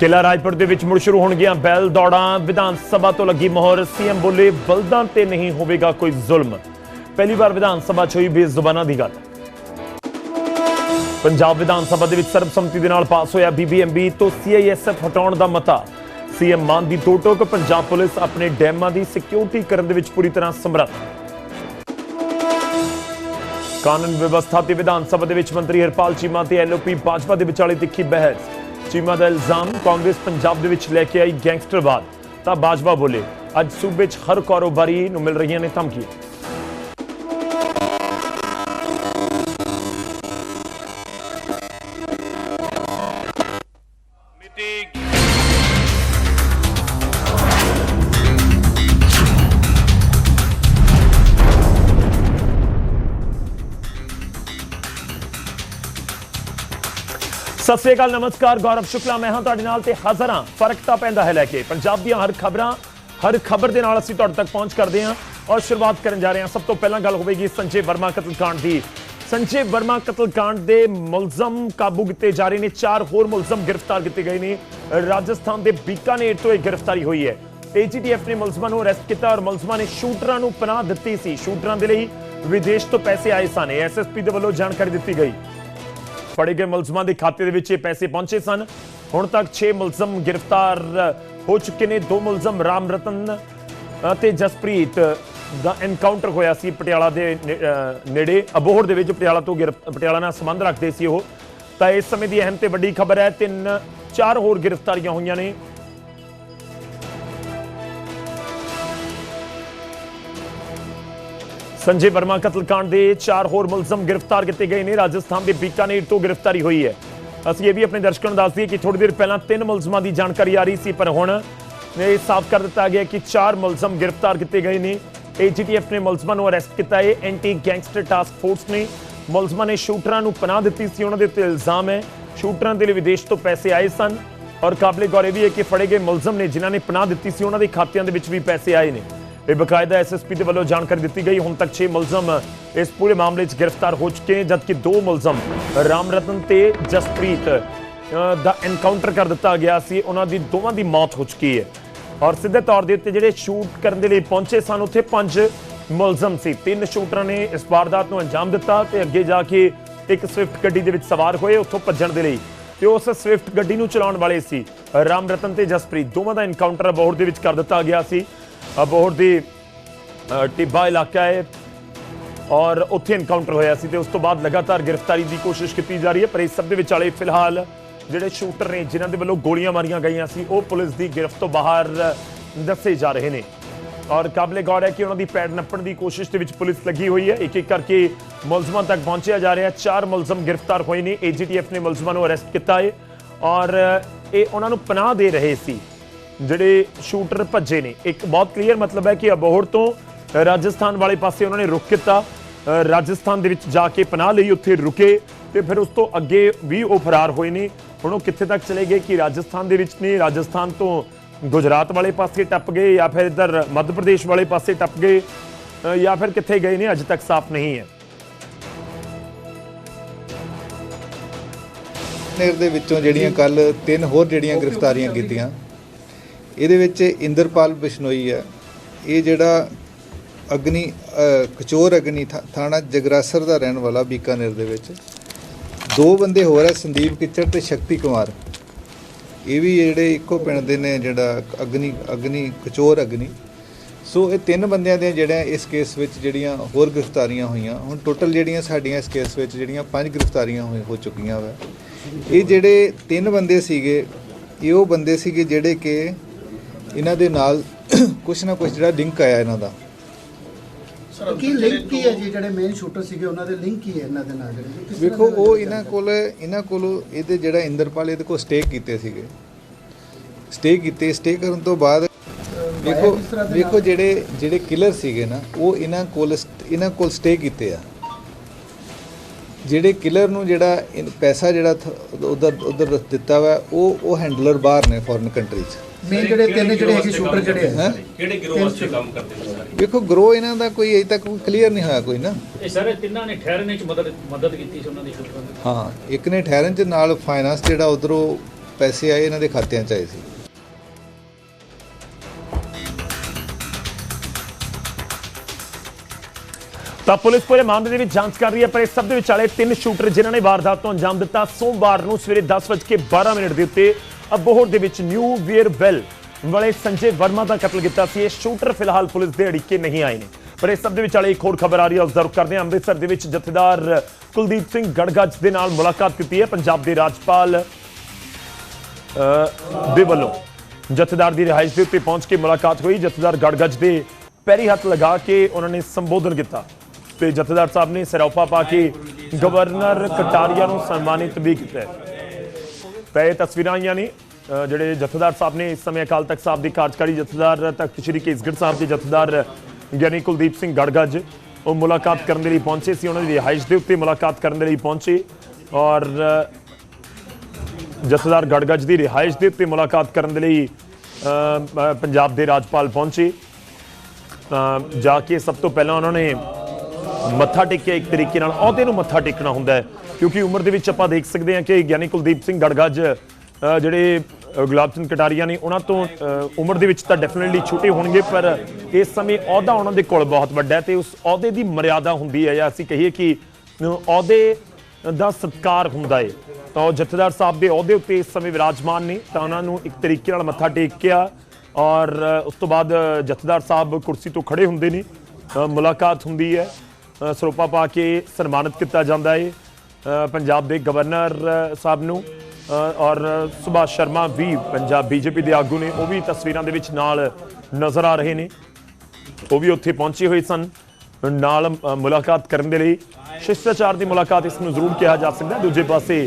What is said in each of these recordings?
ਕਿਲਾ ਰਾਜਪੁਰ ਦੇ ਵਿੱਚ ਮੁੜ ਸ਼ੁਰੂ ਹੋਣਗੀਆਂ ਬੈਲ ਦੌੜਾਂ। ਵਿਧਾਨ ਸਭਾ ਤੋਂ ਲੱਗੀ ਮੋਹਰ, ਸੀਐਮ ਬੋਲੇ ਬਲਦਾਂ ਤੇ ਨਹੀਂ ਹੋਵੇਗਾ ਕੋਈ ਜ਼ੁਲਮ। ਪਹਿਲੀ ਵਾਰ ਵਿਧਾਨ ਸਭਾ 'ਚ ਹੋਈ ਬੇਜ਼ੁਬਾਨਾਂ ਦੀ ਗੱਲ। ਪੰਜਾਬ ਵਿਧਾਨ ਸਭਾ ਦੇ ਵਿੱਚ ਸਰਬਸੰਮਤੀ ਦੇ ਨਾਲ ਪਾਸ ਹੋਇਆ ਬੀਬੀਐਮਬੀ ਤੋਂ ਸੀਆਈਐਸਐਫ ਹਟਾਉਣ ਦਾ ਮਤਾ। ਸੀਐਮ ਮਾਨ ਦੀ ਦੋ ਟੋਕ ਪੰਜਾਬ ਪੁਲਿਸ ਆਪਣੇ ਡੈਮਾਂ ਦੀ ਸਿਕਿਉਰਿਟੀ ਕਰਨ ਦੇ ਵਿੱਚ ਪੂਰੀ ਤਰ੍ਹਾਂ ਸਮਰੱਥ। ਕਾਨੂੰਨ ਵਿਵਸਥਾ ਤੇ ਵਿਧਾਨ ਸਭਾ ਦੇ ਵਿੱਚ ਮੰਤਰੀ ਹਰਪਾਲ ਚੀਮਾ ਤੇ ਐਲਓਪੀ ਭਾਜਪਾ ਦੇ ਵਿਚਾਲੇ ਤਿੱਖੀ ਬਹਿਸ। ਚੀਮਾ ਦਾ ਇਲਜ਼ਾਮ ਕਾਂਗਰਸ ਪੰਜਾਬ ਦੇ ਵਿੱਚ ਲੈ ਕੇ ਆਈ ਗੈਂਗਸਟਰਵਾਦ ਤਾਂ ਬਾਜਵਾ ਬੋਲੇ, ਅੱਜ ਸੂਬੇ 'ਚ ਹਰ ਕਾਰੋਬਾਰੀ ਨੂੰ ਮਿਲ ਰਹੀਆਂ ਨੇ ਧਮਕੀਆਂ। ਸਤਿ ਸ੍ਰੀ ਅਕਾਲ, ਨਮਸਕਾਰ, ਗੌਰਵ ਸ਼ੁਕਲਾ, ਮੈਂ ਹਾਂ ਤੁਹਾਡੇ ਨਾਲ ਤੇ ਹਾਜ਼ਰ ਹਾਂ। ਫ਼ਰਕ ਤਾਂ ਪੈਂਦਾ ਹੈ ਲੈ ਕੇ। ਪੰਜਾਬ ਦੀਆਂ ਹਰ ਖਬਰਾਂ, ਹਰ ਖਬਰ ਦੇ ਨਾਲ ਅਸੀਂ ਤੁਹਾਡੇ ਤੱਕ ਪਹੁੰਚ ਕਰਦੇ ਹਾਂ ਔਰ ਸ਼ੁਰੂਆਤ ਕਰਨ ਜਾ ਰਹੇ ਹਾਂ। ਸਭ ਤੋਂ ਪਹਿਲਾਂ ਗੱਲ ਹੋਵੇਗੀ ਸੰਜੇ ਵਰਮਾ ਕਤਲकांड ਦੀ। ਸੰਜੇ ਵਰਮਾ ਕਤਲकांड ਦੇ ਮੁਲਜ਼ਮ ਕਾਬੂ ਕੀਤੇ ਜਾ ਰਹੇ ਨੇ। ਚਾਰ ਹੋਰ ਮੁਲਜ਼ਮ ਗ੍ਰਿਫਤਾਰ ਕੀਤੇ ਗਏ ਨੇ। ਰਾਜਸਥਾਨ ਦੇ ਬੀਕਾਨੇਰ ਤੋਂ ਇਹ ਗ੍ਰਿਫਤਾਰੀ ਹੋਈ ਹੈ। ਏਜੀਟੀਐਫ ਨੇ ਮੁਲਜ਼ਮਾਂ ਨੂੰ ਅਰੈਸਟ ਕੀਤਾ ਔਰ ਮੁਲਜ਼ਮਾਂ ਨੇ ਸ਼ੂਟਰਾਂ ਨੂੰ ਪਨਾਹ ਦਿੱਤੀ ਸੀ। ਸ਼ੂਟਰਾਂ ਦੇ ਲਈ ਵਿਦੇਸ਼ ਤੋਂ ਪੈਸੇ ਆਏ ਸਨ। ਐਸਐਸਪੀ ਦੇ ਵੱਲੋਂ ਜਾਣਕਾਰੀ ਦਿੱਤੀ ਗਈ। ਫੜੇ ਗਏ ਮੁਲਜ਼ਮਾਂ ਦੇ ਖਾਤੇ ਦੇ ਵਿੱਚ ਇਹ ਪੈਸੇ ਪਹੁੰਚੇ ਸਨ। ਹੁਣ ਤੱਕ 6 ਮੁਲਜ਼ਮ ਗ੍ਰਿਫਤਾਰ ਹੋ ਚੁੱਕੇ ਨੇ। ਦੋ ਮੁਲਜ਼ਮ ਰਾਮ ਰਤਨ ਅਤੇ ਜਸਪ੍ਰੀਤ ਦਾ ਐਨਕਾਊਂਟਰ ਹੋਇਆ ਸੀ ਪਟਿਆਲਾ ਦੇ ਨੇੜੇ। ਅਬੋਹਰ ਦੇ ਵਿੱਚ ਪਟਿਆਲਾ ਤੋਂ ਗ੍ਰਿਫ- ਪਟਿਆਲਾ ਨਾਲ ਸੰਬੰਧ ਰੱਖਦੇ ਸੀ ਉਹ। ਤਾਂ ਇਸ ਸਮੇਂ ਦੀ ਅਹਿਮ ਤੇ ਵੱਡੀ ਖਬਰ ਹੈ, ਤਿੰਨ, ਚਾਰ ਹੋਰ ਗ੍ਰਿਫਤਾਰੀਆਂ ਹੋਈਆਂ ਨੇ। ਸੰਜੇ ਵਰਮਾ ਕਤਲकांड ਦੇ ਚਾਰ ਹੋਰ ਮੁਲਜ਼ਮ ਗ੍ਰਿਫਤਾਰ ਕੀਤੇ ਗਏ ਨੇ। ਰਾਜਸਥਾਨ ਦੇ ਬੀਕਾਨੇਰ ਤੋਂ ਗ੍ਰਿਫਤਾਰੀ ਹੋਈ ਹੈ। ਅਸੀਂ ਇਹ ਵੀ ਆਪਣੇ ਦਰਸ਼ਕਾਂ ਨੂੰ ਦੱਸ ਦਈਏ ਕਿ ਥੋੜੀ ਦੇਰ ਪਹਿਲਾਂ ਤਿੰਨ ਮੁਲਜ਼ਮਾਂ ਦੀ ਜਾਣਕਾਰੀ ਆ ਰਹੀ ਸੀ, ਪਰ ਹੁਣ ਇਹ ਸਾਫ਼ ਕਰ ਦਿੱਤਾ ਗਿਆ ਕਿ ਚਾਰ ਮੁਲਜ਼ਮ ਗ੍ਰਿਫਤਾਰ ਕੀਤੇ ਗਏ ਨੇ। ਏਜੀਟੀਐਫ ਨੇ ਮੁਲਜ਼ਮਾਂ ਨੂੰ ਅਰੈਸਟ ਕੀਤਾ ਹੈ। ਐਂਟੀ ਗੈਂਗਸਟਰ ਟਾਸਕ ਫੋਰਸ ਨੇ ਮੁਲਜ਼ਮਾਂ ਨੇ ਸ਼ੂਟਰਾਂ ਨੂੰ ਪਨਾਹ ਦਿੱਤੀ ਸੀ। ਉਹਨਾਂ ਦੇ ਉੱਤੇ ਇਲਜ਼ਾਮ ਹੈ। ਸ਼ੂਟਰਾਂ ਦੇ ਲਈ ਵਿਦੇਸ਼ ਤੋਂ ਪੈਸੇ ਆਏ ਸਨ। ਔਰ ਕਾਬਲੇ ਗੌਰ ਇਹ ਵੀ ਹੈ ਕਿ ਫੜੇ ਗਏ ਮੁਲਜ਼ਮ ਨੇ ਜਿਨ੍ਹਾਂ ਨੇ ਪਨਾਹ ਦਿੱਤੀ ਸੀ, ਉਹਨਾਂ ਦੇ ਖਾਤਿਆਂ ਦੇ ਵਿੱਚ ਵੀ ਪੈਸੇ ਆਏ ਨੇ। ਇਹ ਬਕਾਇਦਾ ਐਸਐਸਪੀ ਦੇ ਵੱਲੋਂ ਜਾਣਕਾਰੀ ਦਿੱਤੀ ਗਈ। ਹੁਣ ਤੱਕ 6 ਮੁਲਜ਼ਮ ਇਸ ਪੂਰੇ ਮਾਮਲੇ 'ਚ ਗ੍ਰਿਫਤਾਰ ਹੋ ਚੁੱਕੇ ਨੇ, ਜਦਕਿ ਦੋ ਮੁਲਜ਼ਮ ਰਾਮ ਰਤਨ ਤੇ ਜਸਪ੍ਰੀਤ ਦਾ ਐਨਕਾਊਂਟਰ ਕਰ ਦਿੱਤਾ ਗਿਆ ਸੀ। ਉਹਨਾਂ ਦੀ ਦੋਵਾਂ ਦੀ ਮੌਤ ਹੋ ਚੁੱਕੀ ਹੈ। ਔਰ ਸਿੱਧੇ ਤੌਰ ਦੇ ਉੱਤੇ ਜਿਹੜੇ ਸ਼ੂਟ ਕਰਨ ਦੇ ਲਈ ਪਹੁੰਚੇ ਸਨ, ਉੱਥੇ ਪੰਜ ਮੁਲਜ਼ਮ ਸੀ। ਤਿੰਨ ਸ਼ੂਟਰਾਂ ਨੇ ਇਸ ਵਾਰਦਾਤ ਨੂੰ ਅੰਜਾਮ ਦਿੱਤਾ ਤੇ ਅੱਗੇ ਜਾ ਕੇ ਇੱਕ ਸਵਿਫਟ ਗੱਡੀ ਦੇ ਵਿੱਚ ਸਵਾਰ ਹੋਏ, ਉੱਥੋਂ ਭੱਜਣ ਦੇ ਲਈ। ਤੇ ਉਸ ਸਵਿਫਟ ਗੱਡੀ ਨੂੰ ਚਲਾਉਣ ਵਾਲੇ ਸੀ ਰਾਮ ਰਤਨ ਤੇ ਜਸਪ੍ਰੀਤ। ਦੋਵਾਂ ਦਾ ਐਨਕਾਊਂਟਰ ਅਬੋਹਰ ਦੇ ਵਿੱਚ ਕਰ ਦਿੱਤਾ ਗਿਆ ਸੀ। ਅਬੋਹਰ ਦੀ ਟਿੱਬਾ ਇਲਾਕਾ ਹੈ ਔਰ ਉੱਥੇ ਇਨਕਾਊਂਟਰ ਹੋਇਆ ਸੀ ਤੇ ਉਸ ਤੋਂ ਬਾਅਦ ਲਗਾਤਾਰ ਗ੍ਰਿਫਤਾਰੀ ਦੀ ਕੋਸ਼ਿਸ਼ ਕੀਤੀ ਜਾ ਰਹੀ ਹੈ ਪਰ ਇਸ ਸਭ ਦੇ ਵਿਚਾਲੇ ਫਿਲਹਾਲ ਜਿਹੜੇ ਸ਼ੂਟਰ ਨੇ ਜਿਨ੍ਹਾਂ ਦੇ ਵੱਲੋਂ ਗੋਲੀਆਂ ਮਾਰੀਆਂ ਗਈਆਂ ਸੀ ਉਹ ਪੁਲਿਸ ਦੀ ਗ੍ਰਿਫਤ ਤੋਂ ਬਾਹਰ ਦੱਸੇ ਜਾ ਰਹੇ ਨੇ ਔਰ ਕਾਬਲੇ ਗੌਰ ਹੈ ਕਿ ਉਹਨਾਂ ਦੀ ਪੈੜ ਨੱਪਣ ਦੀ ਕੋਸ਼ਿਸ਼ ਦੇ ਵਿੱਚ ਪੁਲਿਸ ਲੱਗੀ ਹੋਈ ਹੈ ਇੱਕ ਇੱਕ ਕਰਕੇ ਮੁਲਜ਼ਮਾਂ ਤੱਕ ਪਹੁੰਚਿਆ ਜਾ ਰਿਹਾ ਚਾਰ ਮੁਲਜ਼ਮ ਗ੍ਰਿਫਤਾਰ ਹੋਏ ਨੇ ਏਜੀਟੀਐਫ ਨੇ ਮੁਲਜ਼ਮਾਂ ਨੂੰ ਅਰੈਸਟ ਕੀਤਾ ਹੈ ਔਰ ਇਹ ਉਹਨਾਂ ਨੂੰ ਪਨਾਹ ਦੇ ਰਹੇ ਸੀ ਜਿਹੜੇ ਸ਼ੂਟਰ ਭੱਜੇ ਨੇ ਇੱਕ ਬਹੁਤ ਕਲੀਅਰ ਮਤਲਬ ਹੈ ਕਿ ਅਬੋਹਰ ਤੋਂ ਰਾਜਸਥਾਨ ਵਾਲੇ ਪਾਸੇ ਉਹਨਾਂ ਨੇ ਰੁਕ ਕੀਤਾ। ਰਾਜਸਥਾਨ ਦੇ ਵਿੱਚ ਜਾ ਕੇ ਪਨਾਹ ਲਈ ਉੱਥੇ ਰੁਕੇ ਤੇ ਫਿਰ ਉਸ ਤੋਂ ਅੱਗੇ ਵੀ ਉਹ ਫਰਾਰ ਹੋਏ ਨੇ। ਹੁਣ ਉਹ ਕਿੱਥੇ ਤੱਕ ਚਲੇ ਗਏ ਕਿ ਰਾਜਸਥਾਨ ਦੇ ਵਿੱਚ ਨੇ? ਰਾਜਸਥਾਨ ਤੋਂ ਗੁਜਰਾਤ ਵਾਲੇ ਪਾਸੇ ਟੱਪ ਗਏ ਜਾਂ ਫਿਰ ਇੱਧਰ ਮੱਧ ਪ੍ਰਦੇਸ਼ ਵਾਲੇ ਪਾਸੇ ਟੱਪ ਗਏ ਜਾਂ ਫਿਰ ਕਿੱਥੇ ਗਏ ਨੇ ਅਜੇ ਤੱਕ ਸਾਫ਼ ਨਹੀਂ ਹੈ। ਨੇਰ ਦੇ ਵਿੱਚੋਂ ਜਿਹੜੀਆਂ ਕੱਲ ਤਿੰਨ ਹੋਰ ਜਿਹੜੀਆਂ ਗ੍ਰਿਫਤਾਰੀਆਂ ਕੀਤੀਆਂ। ਇਹਦੇ ਵਿੱਚ ਇੰਦਰਪਾਲ ਬਿਸ਼ਨੋਈ ਹੈ। ਇਹ ਜਿਹੜਾ ਅਗਨੀ ਕਚੋਰ ਅਗਨੀ ਥਾ- ਥਾਣਾ ਜਗਰਾਸਰ ਦਾ ਰਹਿਣ ਵਾਲਾ ਬੀਕਾਨੇਰ ਦੇ ਵਿੱਚ। ਦੋ ਬੰਦੇ ਹੋਰ ਹੈ, ਸੰਦੀਪ ਕਿਚੜ ਤੇ ਸ਼ਕਤੀ ਕੁਮਾਰ। ਇਹ ਵੀ ਜਿਹੜੇ ਇੱਕੋ ਪਿੰਡ ਦੇ ਨੇ, ਜਿਹੜਾ ਅਗਨੀ ਅਗਨੀ ਕਚੋਰ ਅਗਨੀ। ਸੋ ਇਹ ਤਿੰਨ ਬੰਦਿਆਂ ਦੇ ਜਿਹੜੀਆਂ ਇਸ ਕੇਸ ਵਿੱਚ ਜਿਹੜੀਆਂ ਹੋਰ ਗ੍ਰਿਫਤਾਰੀਆਂ ਹੋਈਆਂ, ਹੁਣ ਟੋਟਲ ਜਿਹੜੀਆਂ ਸਾਡੀਆਂ ਇਸ ਕੇਸ ਵਿੱਚ ਜਿਹੜੀਆਂ ਪੰਜ ਗ੍ਰਿਫਤਾਰੀਆਂ ਹੋਈ- ਹੋ ਚੁੱਕੀਆਂ ਵਾ। ਇਹ ਜਿਹੜੇ ਤਿੰਨ ਬੰਦੇ ਸੀਗੇ, ਇਹ ਉਹ ਬੰਦੇ ਸੀਗੇ ਜਿਹੜੇ ਕਿ ਇਹਨਾਂ ਦੇ ਨਾਲ ਕੁਛ ਨਾ ਕੁਛ ਜਿਹੜਾ ਲਿੰਕ ਆਇਆ ਇਹਨਾਂ ਦਾ। ਕੀ ਲਿੰਕ ਕੀ ਹੈ ਜੀ? ਜਿਹੜੇ ਮੇਨ ਸ਼ੂਟਰ ਸੀਗੇ ਉਹਨਾਂ ਦੇ ਲਿੰਕ ਕੀ ਹੈ ਇਹਨਾਂ ਦੇ ਨਾਲ? ਜਿਹੜੇ ਵੇਖੋ ਉਹ ਇਹਨਾਂ? ਕੋਲ ਇਹਨਾਂ ਕੋਲ ਇਹਦੇ ਜਿਹੜਾ ਇੰਦਰਪਾਲ ਇਹਦੇ ਕੋਲ ਸਟੇ ਕੀਤੇ ਸੀਗੇ। ਸਟੇ ਕੀਤੇ ਸਟੇ ਕਰਨ ਤੋਂ ਬਾਅਦ ਵੇਖੋ ਵੇਖੋ? ਜਿਹੜੇ ਜਿਹੜੇ ਕਿਲਰ ਸੀਗੇ ਨਾ ਉਹ ਇਹਨਾਂ ਕੋਲ ਇਹਨਾਂ ਕੋਲ ਸਟੇ ਕੀਤੇ ਆ। ਜਿਹੜੇ ਕਿਲਰ ਨੂੰ ਜਿਹੜਾ ਪੈਸਾ ਜਿਹੜਾ ਉਧਰ ਉਧਰ ਦਿੱਤਾ ਵਾ ਉਹ ਉਹ ਹੈਂਡਲਰ ਬਾਹਰ ਨੇ ਫੋਰਨ ਕੰਟਰੀ 'ਚ। ਮੇਨ ਜਿਹੜੇ ਤਿੰਨ ਜਿਹੜੇ ਹੈਗੇ ਸ਼ੂਟਰ ਜਿਹੜੇ ਹੈ? ਕਿਹੜੇ ਗਿਰੋਹ ਵਾਸਤੇ ਕੰਮ ਕਰਦੇ ਨੇ ਸਾਰੇ? ਵੇਖੋ ਗਰੋ ਇਹਨਾਂ ਦਾ ਕੋਈ ਅਜੇ ਤੱਕ ਕਲੀਅਰ ਨਹੀਂ ਹੋਇਆ ਕੋਈ ਨਾ। ਇਹ ਸਾਰੇ ਤਿੰਨਾਂ ਨੇ ਠਹਿਰਨੇ ਚ ਮਦਦ ਮਦਦ ਕੀਤੀ ਸੀ ਉਹਨਾਂ ਦੀ ਸ਼ੁਰੂ ਹਾਂ ਇੱਕ ਨੇ ਠਹਿਰਨ ਚ ਨਾਲ ਫਾਈਨਾਂਸ ਜਿਹੜਾ ਉਧਰੋਂ ਪੈਸੇ ਆਏ ਇਹਨਾਂ ਦੇ ਖਾਤਿਆਂ 'ਚ ਆਏ ਸੀ। ਤਾਂ ਪੁਲਿਸ ਪੂਰੇ ਮਾਮਲੇ ਦੇ ਵਿੱਚ ਜਾਂਚ ਕਰ ਰਹੀ ਹੈ ਪਰ ਇਸ ਸਭ ਦੇ ਵਿਚਾਲੇ ਤਿੰਨ ਸ਼ੂਟਰ ਜਿਨ੍ਹਾਂ ਨੇ ਵਾਰਦਾਤ ਨੂੰ ਅੰਜਾਮ ਦਿੱਤਾ ਸੋਮਵਾਰ ਨੂੰ ਸਵੇਰੇ 10:12 ਮਿੰਟ ਦੇ ਉੱਤੇ ਅਬੋਹਰ ਦੇ ਵਿੱਚ ਨਿਊ ਵੀਅਰ ਬੈਲ ਵਾਲੇ ਸੰਜੇ ਵਰਮਾ ਦਾ ਕਤਲ ਕੀਤਾ ਸੀ। ਇਹ ਸ਼ੂਟਰ ਫਿਲਹਾਲ ਪੁਲਿਸ ਦੇ ਅੜਿੱਕੇ ਨਹੀਂ ਆਏ ਨੇ। ਪਰ ਇਸ ਸਭ ਦੇ ਵਿਚਾਲੇ ਇੱਕ ਹੋਰ ਖਬਰ ਆ ਰਹੀ ਹੈ ਅਬਜ਼ਰਵ ਕਰਦੇ ਹਾਂ। ਅੰਮ੍ਰਿਤਸਰ ਦੇ ਵਿੱਚ ਜਥੇਦਾਰ ਕੁਲਦੀਪ ਸਿੰਘ ਗੜਗੱਜ ਦੇ ਨਾਲ ਮੁਲਾਕਾਤ ਕੀਤੀ ਹੈ। ਪੰਜਾਬ ਦੇ ਰਾਜਪਾਲ ਦੇ ਵੱਲੋਂ ਜਥੇਦਾਰ ਦੀ ਰਿਹਾਇਸ਼ ਦੇ ਉੱਤੇ ਪਹੁੰਚ ਕੇ ਮੁਲਾਕਾਤ ਹੋਈ। ਜਥੇਦਾਰ ਗੜਗੱਜ ਦੇ ਪੈਰੀ ਹੱਥ ਲਗਾ ਕੇ ਉਹਨਾਂ ਨੇ ਸੰਬੋਧਨ ਕੀਤਾ ਤੇ ਜਥੇਦਾਰ ਸਾਹਿਬ ਨੇ ਸਿਰੌਪਾ ਪਾ ਕੇ ਗਵਰਨਰ ਕਟਾਰੀਆ ਨੂੰ ਸਨਮਾਨਿਤ ਵੀ ਕੀਤਾ ਤਾਂ ਇਹ ਤਸਵੀਰਾਂ ਆਈਆਂ ਨੇ ਜਿਹੜੇ ਜਥੇਦਾਰ ਸਾਹਿਬ ਨੇ ਇਸ ਸਮੇਂ ਅਕਾਲ ਤਖਤ ਸਾਹਿਬ ਦੇ ਕਾਰਜਕਾਰੀ ਜਥੇਦਾਰ ਤਖਤ ਸ੍ਰੀ ਕੇਸਗੜ੍ਹ ਸਾਹਿਬ ਦੇ ਜਥੇਦਾਰ ਗਿਆਨੀ ਕੁਲਦੀਪ ਸਿੰਘ ਗੜਗੱਜ, ਉਹ ਮੁਲਾਕਾਤ ਕਰਨ ਦੇ ਲਈ ਪਹੁੰਚੇ ਸੀ, ਉਹਨਾਂ ਦੀ ਰਿਹਾਇਸ਼ ਦੇ ਉੱਤੇ ਮੁਲਾਕਾਤ ਕਰਨ ਦੇ ਲਈ ਪਹੁੰਚੇ ਔਰ, ਜਥੇਦਾਰ ਗੜਗੱਜ ਦੀ ਰਿਹਾਇਸ਼ ਦੇ ਉੱਤੇ ਮੁਲਾਕਾਤ ਕਰਨ ਦੇ ਲਈ ਪੰਜਾਬ ਦੇ ਰਾਜਪਾਲ ਪਹੁੰਚੇ। ਜਾ ਕੇ ਸਭ ਤੋਂ ਪਹਿਲਾਂ ਉਹਨਾਂ ਨੇ ਮੱਥਾ ਟੇਕਿਆ ਇੱਕ ਤਰੀਕੇ ਨਾਲ, ਅਹੁਦੇ ਨੂੰ ਮੱਥਾ ਟੇਕਣਾ ਹੁੰਦਾ ਹੈ। ਕਿਉਂਕਿ ਉਮਰ ਦੇ ਵਿੱਚ ਆਪਾਂ ਦੇਖ ਸਕਦੇ ਹਾਂ ਕਿ ਗਿਆਨੀ ਕੁਲਦੀਪ ਸਿੰਘ ਗੜਗੱਜ ਜਿਹੜੇ ਗੁਲਾਬ ਸਿੰਘ ਕਟਾਰੀਆ ਨੇ, ਉਹਨਾਂ ਤੋਂ ਉਮਰ ਦੇ ਵਿੱਚ ਤਾਂ ਡੈਫੀਨਿਟਲੀ ਛੋਟੇ ਹੋਣਗੇ, ਪਰ ਇਸ ਸਮੇਂ ਅਹੁਦਾ ਉਹਨਾਂ ਦੇ ਕੋਲ ਬਹੁਤ ਵੱਡਾ ਹੈ ਤੇ ਉਸ ਅਹੁਦੇ ਦੀ ਮਰਿਆਦਾ ਹੁੰਦੀ ਹੈ ਜਾਂ ਅਸੀਂ ਕਹੀਏ ਕਿ ਅਹੁਦੇ ਦਾ ਸਤਕਾਰ ਹੁੰਦਾ ਹੈ। ਤਾਂ ਉਹ ਜਥੇਦਾਰ ਸਾਹਿਬ ਦੇ ਅਹੁਦੇ ਉੱਤੇ ਇਸ ਸਮੇਂ ਵਿਰਾਜਮਾਨ ਨੇ, ਤਾਂ ਉਹਨਾਂ ਨੂੰ ਇੱਕ ਤਰੀਕੇ ਨਾਲ ਮੱਥਾ ਟੇਕਿਆ ਔਰ ਉਸ ਤੋਂ ਬਾਅਦ ਜਥੇਦਾਰ ਸਾਹਿਬ ਕੁਰਸੀ ਤੋਂ ਖੜੇ ਹੁੰਦੇ ਨੇ ਮੁਲਾਕਾਤ ਹੁੰਦੀ ਹੈ ਸਰੋਪਾ ਪਾ ਕੇ ਸਨਮਾਨਿਤ ਕੀਤਾ ਜਾਂਦਾ ਹੈ। ਪੰਜਾਬ ਦੇ ਗਵਰਨਰ ਸਾਹਿਬ ਨੂੰ ਔਰ ਸੁਭਾਸ਼ ਸ਼ਰਮਾ ਵੀ ਪੰਜਾਬ ਬੀਜੇਪੀ ਦੇ ਆਗੂ ਨੇ, ਉਹ ਵੀ ਤਸਵੀਰਾਂ ਦੇ ਵਿੱਚ ਨਾਲ ਨਜ਼ਰ ਆ ਰਹੇ ਨੇ। ਉਹ ਵੀ ਉੱਥੇ ਪਹੁੰਚੇ ਹੋਏ ਸਨ। ਨਾਲ ਮੁਲਾਕਾਤ ਕਰਨ ਦੇ ਲਈ ਸ਼ਿਸ਼ਟਾਚਾਰ ਦੀ ਮੁਲਾਕਾਤ ਇਸ ਨੂੰ ਜ਼ਰੂਰ ਕਿਹਾ ਜਾ ਸਕਦਾ ਦੂਜੇ ਪਾਸੇ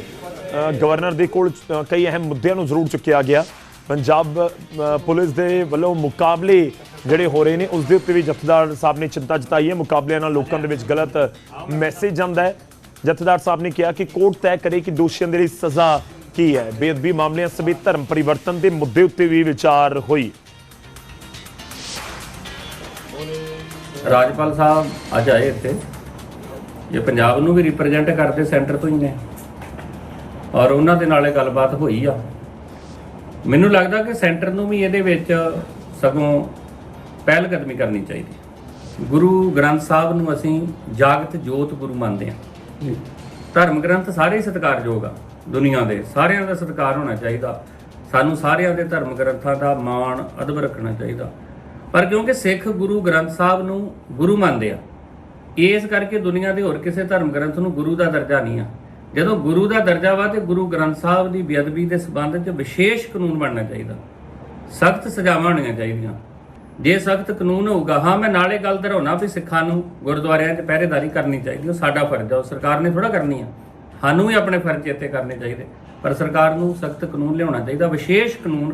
ਗਵਰਨਰ ਦੇ ਕੋਲ ਕਈ ਅਹਿਮ ਮੁੱਦਿਆਂ ਨੂੰ ਜ਼ਰੂਰ ਚੁੱਕਿਆ ਗਿਆ। ਪੰਜਾਬ ਪੁਲਿਸ ਦੇ ਵੱਲੋਂ ਮੁਕਾਬਲੇ ਜਿਹੜੇ ਹੋ ਰਹੇ ਨੇ, ਉਸ ਦੇ ਉੱਤੇ ਵੀ ਜਥੇਦਾਰ ਸਾਹਿਬ ਨੇ ਚਿੰਤਾ ਜਤਾਈ ਹੈ। ਮੁਕਾਬਲਿਆਂ ਨਾਲ ਲੋਕਾਂ ਦੇ ਵਿੱਚ ਗਲਤ ਮੈਸੇਜ ਜਾਂਦਾ ਹੈ। ਜਥੇਦਾਰ ਸਾਹਿਬ ਨੇ ਕਿਹਾ ਕਿ ਕੋਰਟ ਤੈਅ ਕਰੇ ਕਿ ਦੋਸ਼ੀਆਂ ਦੇ ਲਈ ਸਜ਼ਾ ਕੀ ਹੈ। ਬੇਅਦਬੀ ਮਾਮਲਿਆਂ ਸਮੇਤ ਧਰਮ ਪਰਿਵਰਤਨ ਦੇ ਮੁੱਦੇ ਉੱਤੇ ਵੀ ਵਿਚਾਰ ਹੋਈ। ਰਾਜਪਾਲ ਸਾਹਿਬ, ਅੱਜ ਆਏ ਇੱਥੇ। ਇਹ ਪੰਜਾਬ ਨੂੰ ਵੀ ਰਿਪਰੈਜ਼ੈਂਟ ਕਰਦੇ ਸੈਂਟਰ ਤੋਂ ਹੀ ਨੇ। ਔਰ ਉਹਨਾਂ ਦੇ ਨਾਲੇ ਗੱਲਬਾਤ ਹੋਈ ਆ। ਮੈਨੂੰ ਲੱਗਦਾ ਕਿ ਸੈਂਟਰ ਨੂੰ ਵੀ ਇਹਦੇ ਵਿੱਚ ਸਗੋਂ ਪਹਿਲ ਕਦਮੀ ਕਰਨੀ ਚਾਹੀਦੀ। ਗੁਰੂ ਗ੍ਰੰਥ ਸਾਹਿਬ ਨੂੰ ਅਸੀਂ ਜਾਗਤ ਜੋਤ ਗੁਰੂ ਮੰਨਦੇ ਹਾਂ। ਧਰਮ ਗ੍ਰੰਥ ਸਾਰੇ ਸਤਿਕਾਰਯੋਗ ਆ, ਦੁਨੀਆ ਦੇ ਸਾਰਿਆਂ ਦਾ ਸਤਿਕਾਰ ਹੋਣਾ ਚਾਹੀਦਾ। ਸਾਨੂੰ ਸਾਰਿਆਂ ਦੇ ਧਰਮ ਗ੍ਰੰਥਾਂ ਦਾ ਮਾਣ, ਅਦਬ ਰੱਖਣਾ ਚਾਹੀਦਾ। ਪਰ ਕਿਉਂਕਿ ਸਿੱਖ ਗੁਰੂ ਗ੍ਰੰਥ ਸਾਹਿਬ ਨੂੰ ਗੁਰੂ ਮੰਨਦੇ ਆ, ਇਸ ਕਰਕੇ ਦੁਨੀਆ ਦੇ ਹੋਰ ਕਿਸੇ ਧਰਮ ਗ੍ਰੰਥ ਨੂੰ ਗੁਰੂ ਦਾ ਦਰਜਾ ਨਹੀਂ ਆ। ਜਦੋਂ ਗੁਰੂ ਦਾ ਦਰਜਾ ਵਾ ਤੇ ਗੁਰੂ ਗ੍ਰੰਥ ਸਾਹਿਬ ਦੀ ਬੇਅਦਬੀ ਦੇ ਸਬੰਧ 'ਚ ਵਿਸ਼ੇਸ਼ ਕਾਨੂੰਨ ਬਣਨਾ ਚਾਹੀਦਾ। ਸਖਤ ਸਜ਼ਾਵਾਂ ਹੋਣੀਆਂ ਚਾਹੀਦੀਆਂ। ਜੇ ਸਖਤ ਕਾਨੂੰਨ ਹੋਊਗਾ ਹਾਂ ਮੈਂ ਨਾਲੇ ਗੱਲ ਦਰਾਉਣਾ ਵੀ ਸਿੱਖਾਂ ਨੂੰ ਗੁਰਦੁਆਰਿਆਂ 'ਚ ਪਹਿਰੇਦਾਰੀ ਕਰਨੀ ਚਾਹੀਦੀ ਉਹ ਸਾਡਾ ਫਰਜ਼ ਆ ਉਹ ਸਰਕਾਰ ਨੇ ਥੋੜਾ ਕਰਨੀ ਆ। ਸਾਨੂੰ ਵੀ ਆਪਣੇ ਫਰਜ਼ ਇੱਥੇ ਕਰਨੇ ਚਾਹੀਦੇ ਪਰ ਸਰਕਾਰ ਨੂੰ ਸਖਤ ਕਾਨੂੰਨ ਲਿਆਉਣਾ ਚਾਹੀਦਾ ਵਿਸ਼ੇਸ਼ ਕਾਨੂੰਨ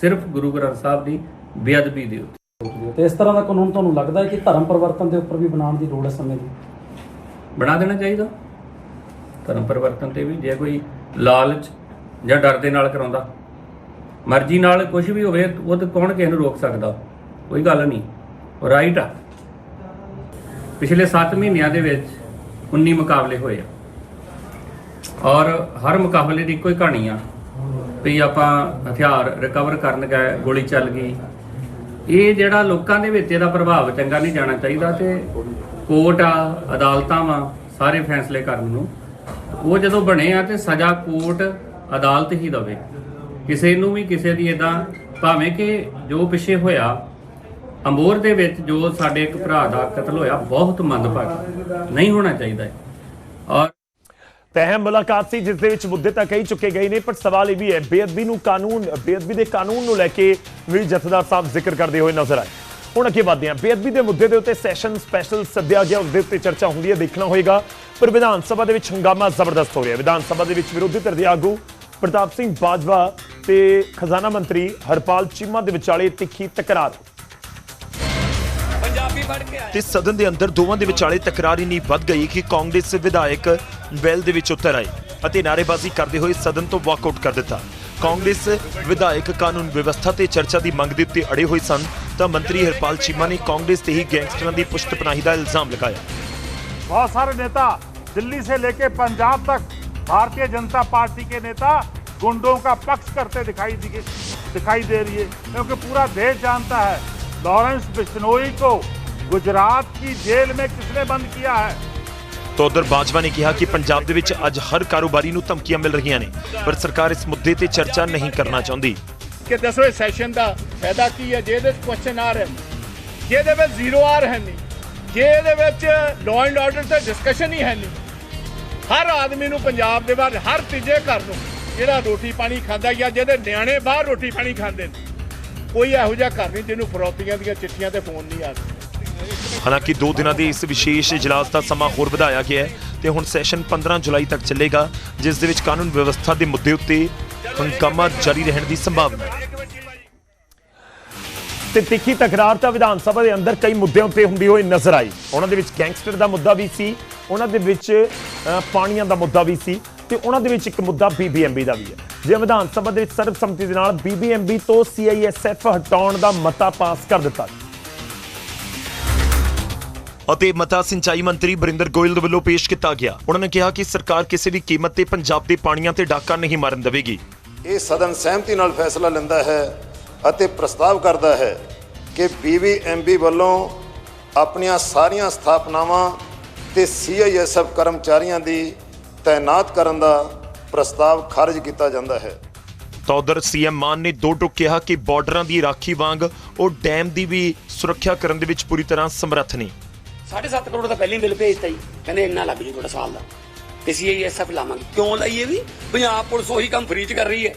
ਸਿਰਫ ਗੁਰੂ ਗ੍ਰੰਥ ਸਾਹਿਬ ਦੀ ਬੇਅਦਬੀ ਦੇ ਉੱਤੇ। ਤੇ ਇਸ ਤਰ੍ਹਾਂ ਦਾ ਕਾਨੂੰਨ ਤੁਹਾਨੂੰ ਲੱਗਦਾ ਹੈ ਕਿ ਧਰਮ ਪਰਿਵਰਤਨ ਦੇ ਉੱਪਰ ਵੀ ਬਣਾਉਣ ਦੀ ਲੋੜ ਹੈ ਸਮੇਂ ਦੀ? ਬਣਾ ਦੇਣਾ ਚਾਹੀਦਾ। ਧਰਮ ਪਰਿਵਰਤਨ ਤੇ ਵੀ ਜੇ ਕੋਈ ਲਾਲਚ ਜਾਂ ਡਰ ਦੇ ਨਾਲ ਕਰਾਉਂਦਾ ਮਰਜ਼ੀ ਨਾਲ ਕੁਝ ਵੀ ਹੋਵੇ ਉਹ ਤੇ ਕੌਣ ਕਿਸੇ ਨੂੰ ਰੋਕ ਸਕਦਾ? ਕੋਈ ਗੱਲ ਨਹੀਂ। ਰਾਈਟ ਆ। ਪਿਛਲੇ 7 ਮਹੀਨਿਆਂ ਦੇ ਵਿੱਚ 19 ਮੁਕਾਬਲੇ ਹੋਏ ਆ। ਔਰ ਹਰ ਮੁਕਾਬਲੇ ਦੀ ਇੱਕੋ ਹੀ ਕਹਾਣੀ ਆ ਵੀ ਆਪਾਂ ਹਥਿਆਰ ਰਿਕਵਰ ਕਰਨ ਗਏ, ਗੋਲੀ ਚੱਲ ਗਈ। ਇਹ ਜਿਹੜਾ ਲੋਕਾਂ ਦੇ ਵਿੱਚ ਇਹਦਾ ਪ੍ਰਭਾਵ ਚੰਗਾ ਨਹੀਂ ਜਾਣਾ ਚਾਹੀਦਾ ਤੇ ਕੋਰਟ ਆ, ਅਦਾਲਤਾਂ ਵਾ, ਸਾਰੇ ਫੈਸਲੇ ਕਰਨ ਨੂੰ। ਉਹ ਜਦੋਂ ਬਣੇ ਆ ਤੇ ਸਜ਼ਾ ਕੋਰਟ ਅਦਾਲਤ ਹੀ ਦਵੇ। ਕਿਸੇ ਨੂੰ ਵੀ ਕਿਸੇ ਦੀ ਇਦਾਂ ਭਾਵੇਂ ਕਿ ਜੋ ਪਿੱਛੇ ਹੋਇਆ ਅੰਬੋਰ ਦੇ ਵਿੱਚ ਜੋ ਸਾਡੇ ਇੱਕ ਭਰਾ ਦਾ ਕਤਲ ਹੋਇਆ, ਬਹੁਤ ਮੰਦਭਾਗਾ। ਨਹੀਂ ਹੋਣਾ ਚਾਹੀਦਾ। ਔਰ ਤਾਂ ਮੁਲਾਕਾਤ ਸੀ, ਜਿਸ ਦੇ ਵਿੱਚ ਮੁੱਦੇ ਤਾਂ ਕਈ ਚੁੱਕੇ ਗਏ ਨੇ, ਪਰ ਸਵਾਲ ਇਹ ਵੀ ਹੈ, ਬੇਅਦਬੀ ਨੂੰ ਕਾਨੂੰਨ, ਬੇਅਦਬੀ ਦੇ ਕਾਨੂੰਨ ਨੂੰ ਲੈ ਕੇ ਵੀ ਜਥੇਦਾਰ ਸਾਹਿਬ ਜ਼ਿਕਰ ਕਰਦੇ ਹੋਏ ਨਜ਼ਰ ਆਏ। ਹੁਣ ਅੱਗੇ ਵਧਦੇ ਹਾਂ। ਬੇਅਦਬੀ ਦੇ ਮੁੱਦੇ ਦੇ ਉੱਤੇ ਸੈਸ਼ਨ ਸਪੈਸ਼ਲ ਸੱਦਿਆ ਗਿਆ, ਉਸ ਦੇ ਉੱਤੇ ਚਰਚਾ ਹੁੰਦੀ ਹੈ, ਦੇਖਣਾ ਹੋਏਗਾ। ਪਰ ਵਿਧਾਨ ਸਭਾ ਦੇ ਵਿੱਚ ਹੰਗਾਮਾ ਜ਼ਬਰਦਸਤ ਹੋ ਰਿਹਾ ਵਿਧਾਨ ਸਭਾ ਦੇ ਵਿੱਚ ਵਿਰੋਧੀ ਧਿਰ ਦੇ ਆਗੂ ਪ੍ਰਤਾਪ ਸਿੰਘ ਬਾਜਵਾ ਤੇ ਖਜ਼ਾਨਾ ਮੰਤਰੀ ਹਰਪਾਲ ਚੀਮਾ ਦੇ ਵਿਚਾਲੇ ਤਿੱਖੀ ਤਕਰਾਰ। ਤੇ ਸਦਨ ਦੇ ਅੰਦਰ ਦੋਵਾਂ ਦੇ ਵਿਚਾਲੇ ਤਕਰਾਰ ਇੰਨੀ ਵੱਧ ਗਈ ਕਿ ਕਾਂਗਰਸ ਵਿਧਾਇਕ ਵੈਲ ਦੇ ਵਿੱਚ ਉਤਰ ਆਏ ਅਤੇ ਨਾਅਰੇਬਾਜ਼ੀ ਕਰਦੇ ਹੋਏ ਸਦਨ ਤੋਂ ਵਾਕਆਊਟ ਕਰ ਦਿੱਤਾ ਕਾਂਗਰਸ ਵਿਧਾਇਕ ਕਾਨੂੰਨ ਵਿਵਸਥਾ ਤੇ ਚਰਚਾ ਦੀ ਮੰਗ ਦੇ ਉੱਤੇ ਅੜੇ ਹੋਏ ਸਨ ਤਾਂ ਮੰਤਰੀ ਹਰਪਾਲ ਚੀਮਾ ਨੇ ਕਾਂਗਰਸ ਤੇ ਹੀ ਗੈਂਗਸਟਰਾਂ ਦੀ ਪੁਸ਼ਤ ਪਨਾਹੀ ਦਾ ਇਲਜ਼ਾਮ ਲਗਾਇਆ बहुत सारे नेता दिल्ली से लेके पंजाब तक भारतीय जनता पार्टी के नेता गुंडों का पक्ष करते दिखाई दी दिखाई दे रही है क्योंकि पूरा देश जानता है लॉरेंस बिश्नोई को गुजरात की जेल में किसने बंद किया है ਤਾਂ ਉਧਰ ਬਾਜਵਾ ਨੇ ਕਿਹਾ ਕਿ ਪੰਜਾਬ ਦੇ ਵਿੱਚ ਅੱਜ ਹਰ ਕਾਰੋਬਾਰੀ ਨੂੰ ਧਮਕੀਆਂ ਮਿਲ ਰਹੀਆਂ ਨੇ ਪਰ ਸਰਕਾਰ ਇਸ ਮੁੱਦੇ ਤੇ ਚਰਚਾ ਨਹੀਂ ਕਰਨਾ ਚਾਹੁੰਦੀ ਕਿ ਦਸਵੇਂ ਸੈਸ਼ਨ ਦਾ ਫਾਇਦਾ ਕੀ ਹੈ ਜੇ ਇਹਦੇ ਵਿੱਚ ਕੁਐਸਚਨ ਆ ਰਹੇ ਨੇ ਜੇ ਇਹਦੇ ਵਿੱਚ ਜ਼ੀਰੋ ਆ ਰਹੇ ਨਹੀਂ ਜੇ ਇਹਦੇ ਵਿੱਚ ਲਾਅ ਐਂਡ ਆਰਡਰ ਤੇ ਡਿਸਕਸ਼ਨ ਹੀ ਹੈ ਨਹੀਂ ਹਰ ਆਦਮੀ ਨੂੰ ਪੰਜਾਬ ਦੇ ਬਾਹਰ ਹਰ ਤੀਜੇ ਘਰ ਨੂੰ ਜਿਹੜਾ ਰੋਟੀ ਪਾਣੀ ਖਾਂਦਾ ਜਾਂ ਜਿਹਦੇ ਨਿਆਣੇ ਬਾਹਰ ਰੋਟੀ ਪਾਣੀ ਖਾਂਦੇ ਨੇ ਕੋਈ ਇਹੋ ਜਿਹਾ ਘਰ ਨਹੀਂ ਜਿਹਨੂੰ ਫਰੌਤੀਆਂ ਦੀਆਂ ਚਿੱਠੀਆਂ ਤੇ ਫੋਨ ਨਹੀਂ ਆਉਂਦੇ ਹਾਲਾਂਕਿ 2 ਦਿਨਾਂ ਦੇ ਇਸ ਵਿਸ਼ੇਸ਼ ਇਜਲਾਸ ਦਾ ਸਮਾਂ ਹੋਰ ਵਧਾਇਆ ਗਿਆ ਹੈ ਤੇ ਹੁਣ ਸੈਸ਼ਨ 15 ਜੁਲਾਈ ਤੱਕ ਚੱਲੇਗਾ, ਜਿਸ ਦੇ ਵਿੱਚ ਕਾਨੂੰਨ ਵਿਵਸਥਾ ਦੇ ਮੁੱਦੇ ਉੱਤੇ ਹੰਗਾਮਾ ਜਾਰੀ ਰਹਿਣ ਦੀ ਸੰਭਾਵਨਾ ਹੈ। ਤੇ ਤਿੱਖੀ ਤਕਰਾਰ ਤਾਂ ਵਿਧਾਨ ਸਭਾ ਦੇ ਅੰਦਰ ਕਈ ਮੁੱਦਿਆਂ ਉੱਤੇ ਹੁੰਦੀ ਹੋਈ ਨਜ਼ਰ ਆਈ। ਉਹਨਾਂ ਦੇ ਵਿੱਚ ਗੈਂਗਸਟਰ ਦਾ ਮੁੱਦਾ ਵੀ ਸੀ, ਉਹਨਾਂ ਦੇ ਵਿੱਚ ਪਾਣੀਆਂ ਦਾ ਮੁੱਦਾ ਵੀ ਸੀ ਤੇ ਉਹਨਾਂ ਦੇ ਵਿੱਚ ਇੱਕ ਮੁੱਦਾ ਬੀਬੀਐਮਬੀ ਦਾ ਵੀ ਹੈ। ਜੇ ਵਿਧਾਨ ਸਭਾ ਦੇ ਵਿੱਚ ਸਰਬਸੰਮਤੀ ਦੇ ਨਾਲ ਬੀਬੀਐਮਬੀ ਤੋਂ ਸੀਆਈਐਸਐਫ ਹਟਾਉਣ ਦਾ ਮਤਾ ਪਾਸ ਕਰ ਦਿੱਤਾ ਅਤੇ ਮਤਾ ਸਿੰਚਾਈ ਮੰਤਰੀ ਬਰਿੰਦਰ ਗੋਇਲ ਦੇ ਵੱਲੋਂ ਪੇਸ਼ ਕੀਤਾ ਗਿਆ। ਉਹਨਾਂ ਨੇ ਕਿਹਾ ਕਿ ਸਰਕਾਰ ਕਿਸੇ ਵੀ ਕੀਮਤ ਤੇ ਪੰਜਾਬ ਦੇ ਪਾਣੀਆਂ ਤੇ ਡਾਕਾ ਨਹੀਂ ਮਾਰਨ ਦੇਵੇਗੀ। ਇਹ ਸਦਨ ਸਹਿਮਤੀ ਨਾਲ ਫੈਸਲਾ ਲੈਂਦਾ ਹੈ ਅਤੇ ਪ੍ਰਸਤਾਵ ਕਰਦਾ ਹੈ ਕਿ ਬੀਬੀਐਮਬੀ ਵੱਲੋਂ ਆਪਣੀਆਂ ਸਾਰੀਆਂ ਸਥਾਪਨਾਵਾਂ ਤੇ ਸੀਆਈਐਸਐਫ ਕਰਮਚਾਰੀਆਂ ਦੀ ਤਾਇਨਾਤ ਕਰਨ ਦਾ ਪ੍ਰਸਤਾਵ ਖਾਰਜ ਕੀਤਾ ਜਾਂਦਾ ਹੈ। ਤਾਂ ਉਧਰ ਸੀਐਮ ਮਾਨ ਨੇ ਦੋ ਟੁਕ ਕਿਹਾ ਕਿ ਬਾਰਡਰਾਂ ਦੀ ਰਾਖੀ ਵਾਂਗ ਉਹ ਡੈਮ ਦੀ ਵੀ ਸੁਰੱਖਿਆ ਕਰਨ ਦੇ ਵਿੱਚ ਪੂਰੀ ਤਰ੍ਹਾਂ ਸਮਰੱਥ ਨੇ। 7.5 ਕਰੋੜ ਦਾ ਪਹਿਲਾਂ ਹੀ ਬਿੱਲ ਭੇਜਤਾ ਜੀ। ਕਹਿੰਦੇ ਇੰਨਾ ਲੱਗ ਜੂ ਤੁਹਾਡਾ ਸਾਲ ਦਾ। ਤੇ ਸੀਆਈਐਸਐਫ ਲਾਵਾਂਗੇ। ਕਿਉਂ ਲਈਏ ਵੀ? ਪੰਜਾਬ ਪੁਲਿਸ ਉਹੀ ਕੰਮ ਫ੍ਰੀ ਚ ਕਰ ਰਹੀ ਹੈ।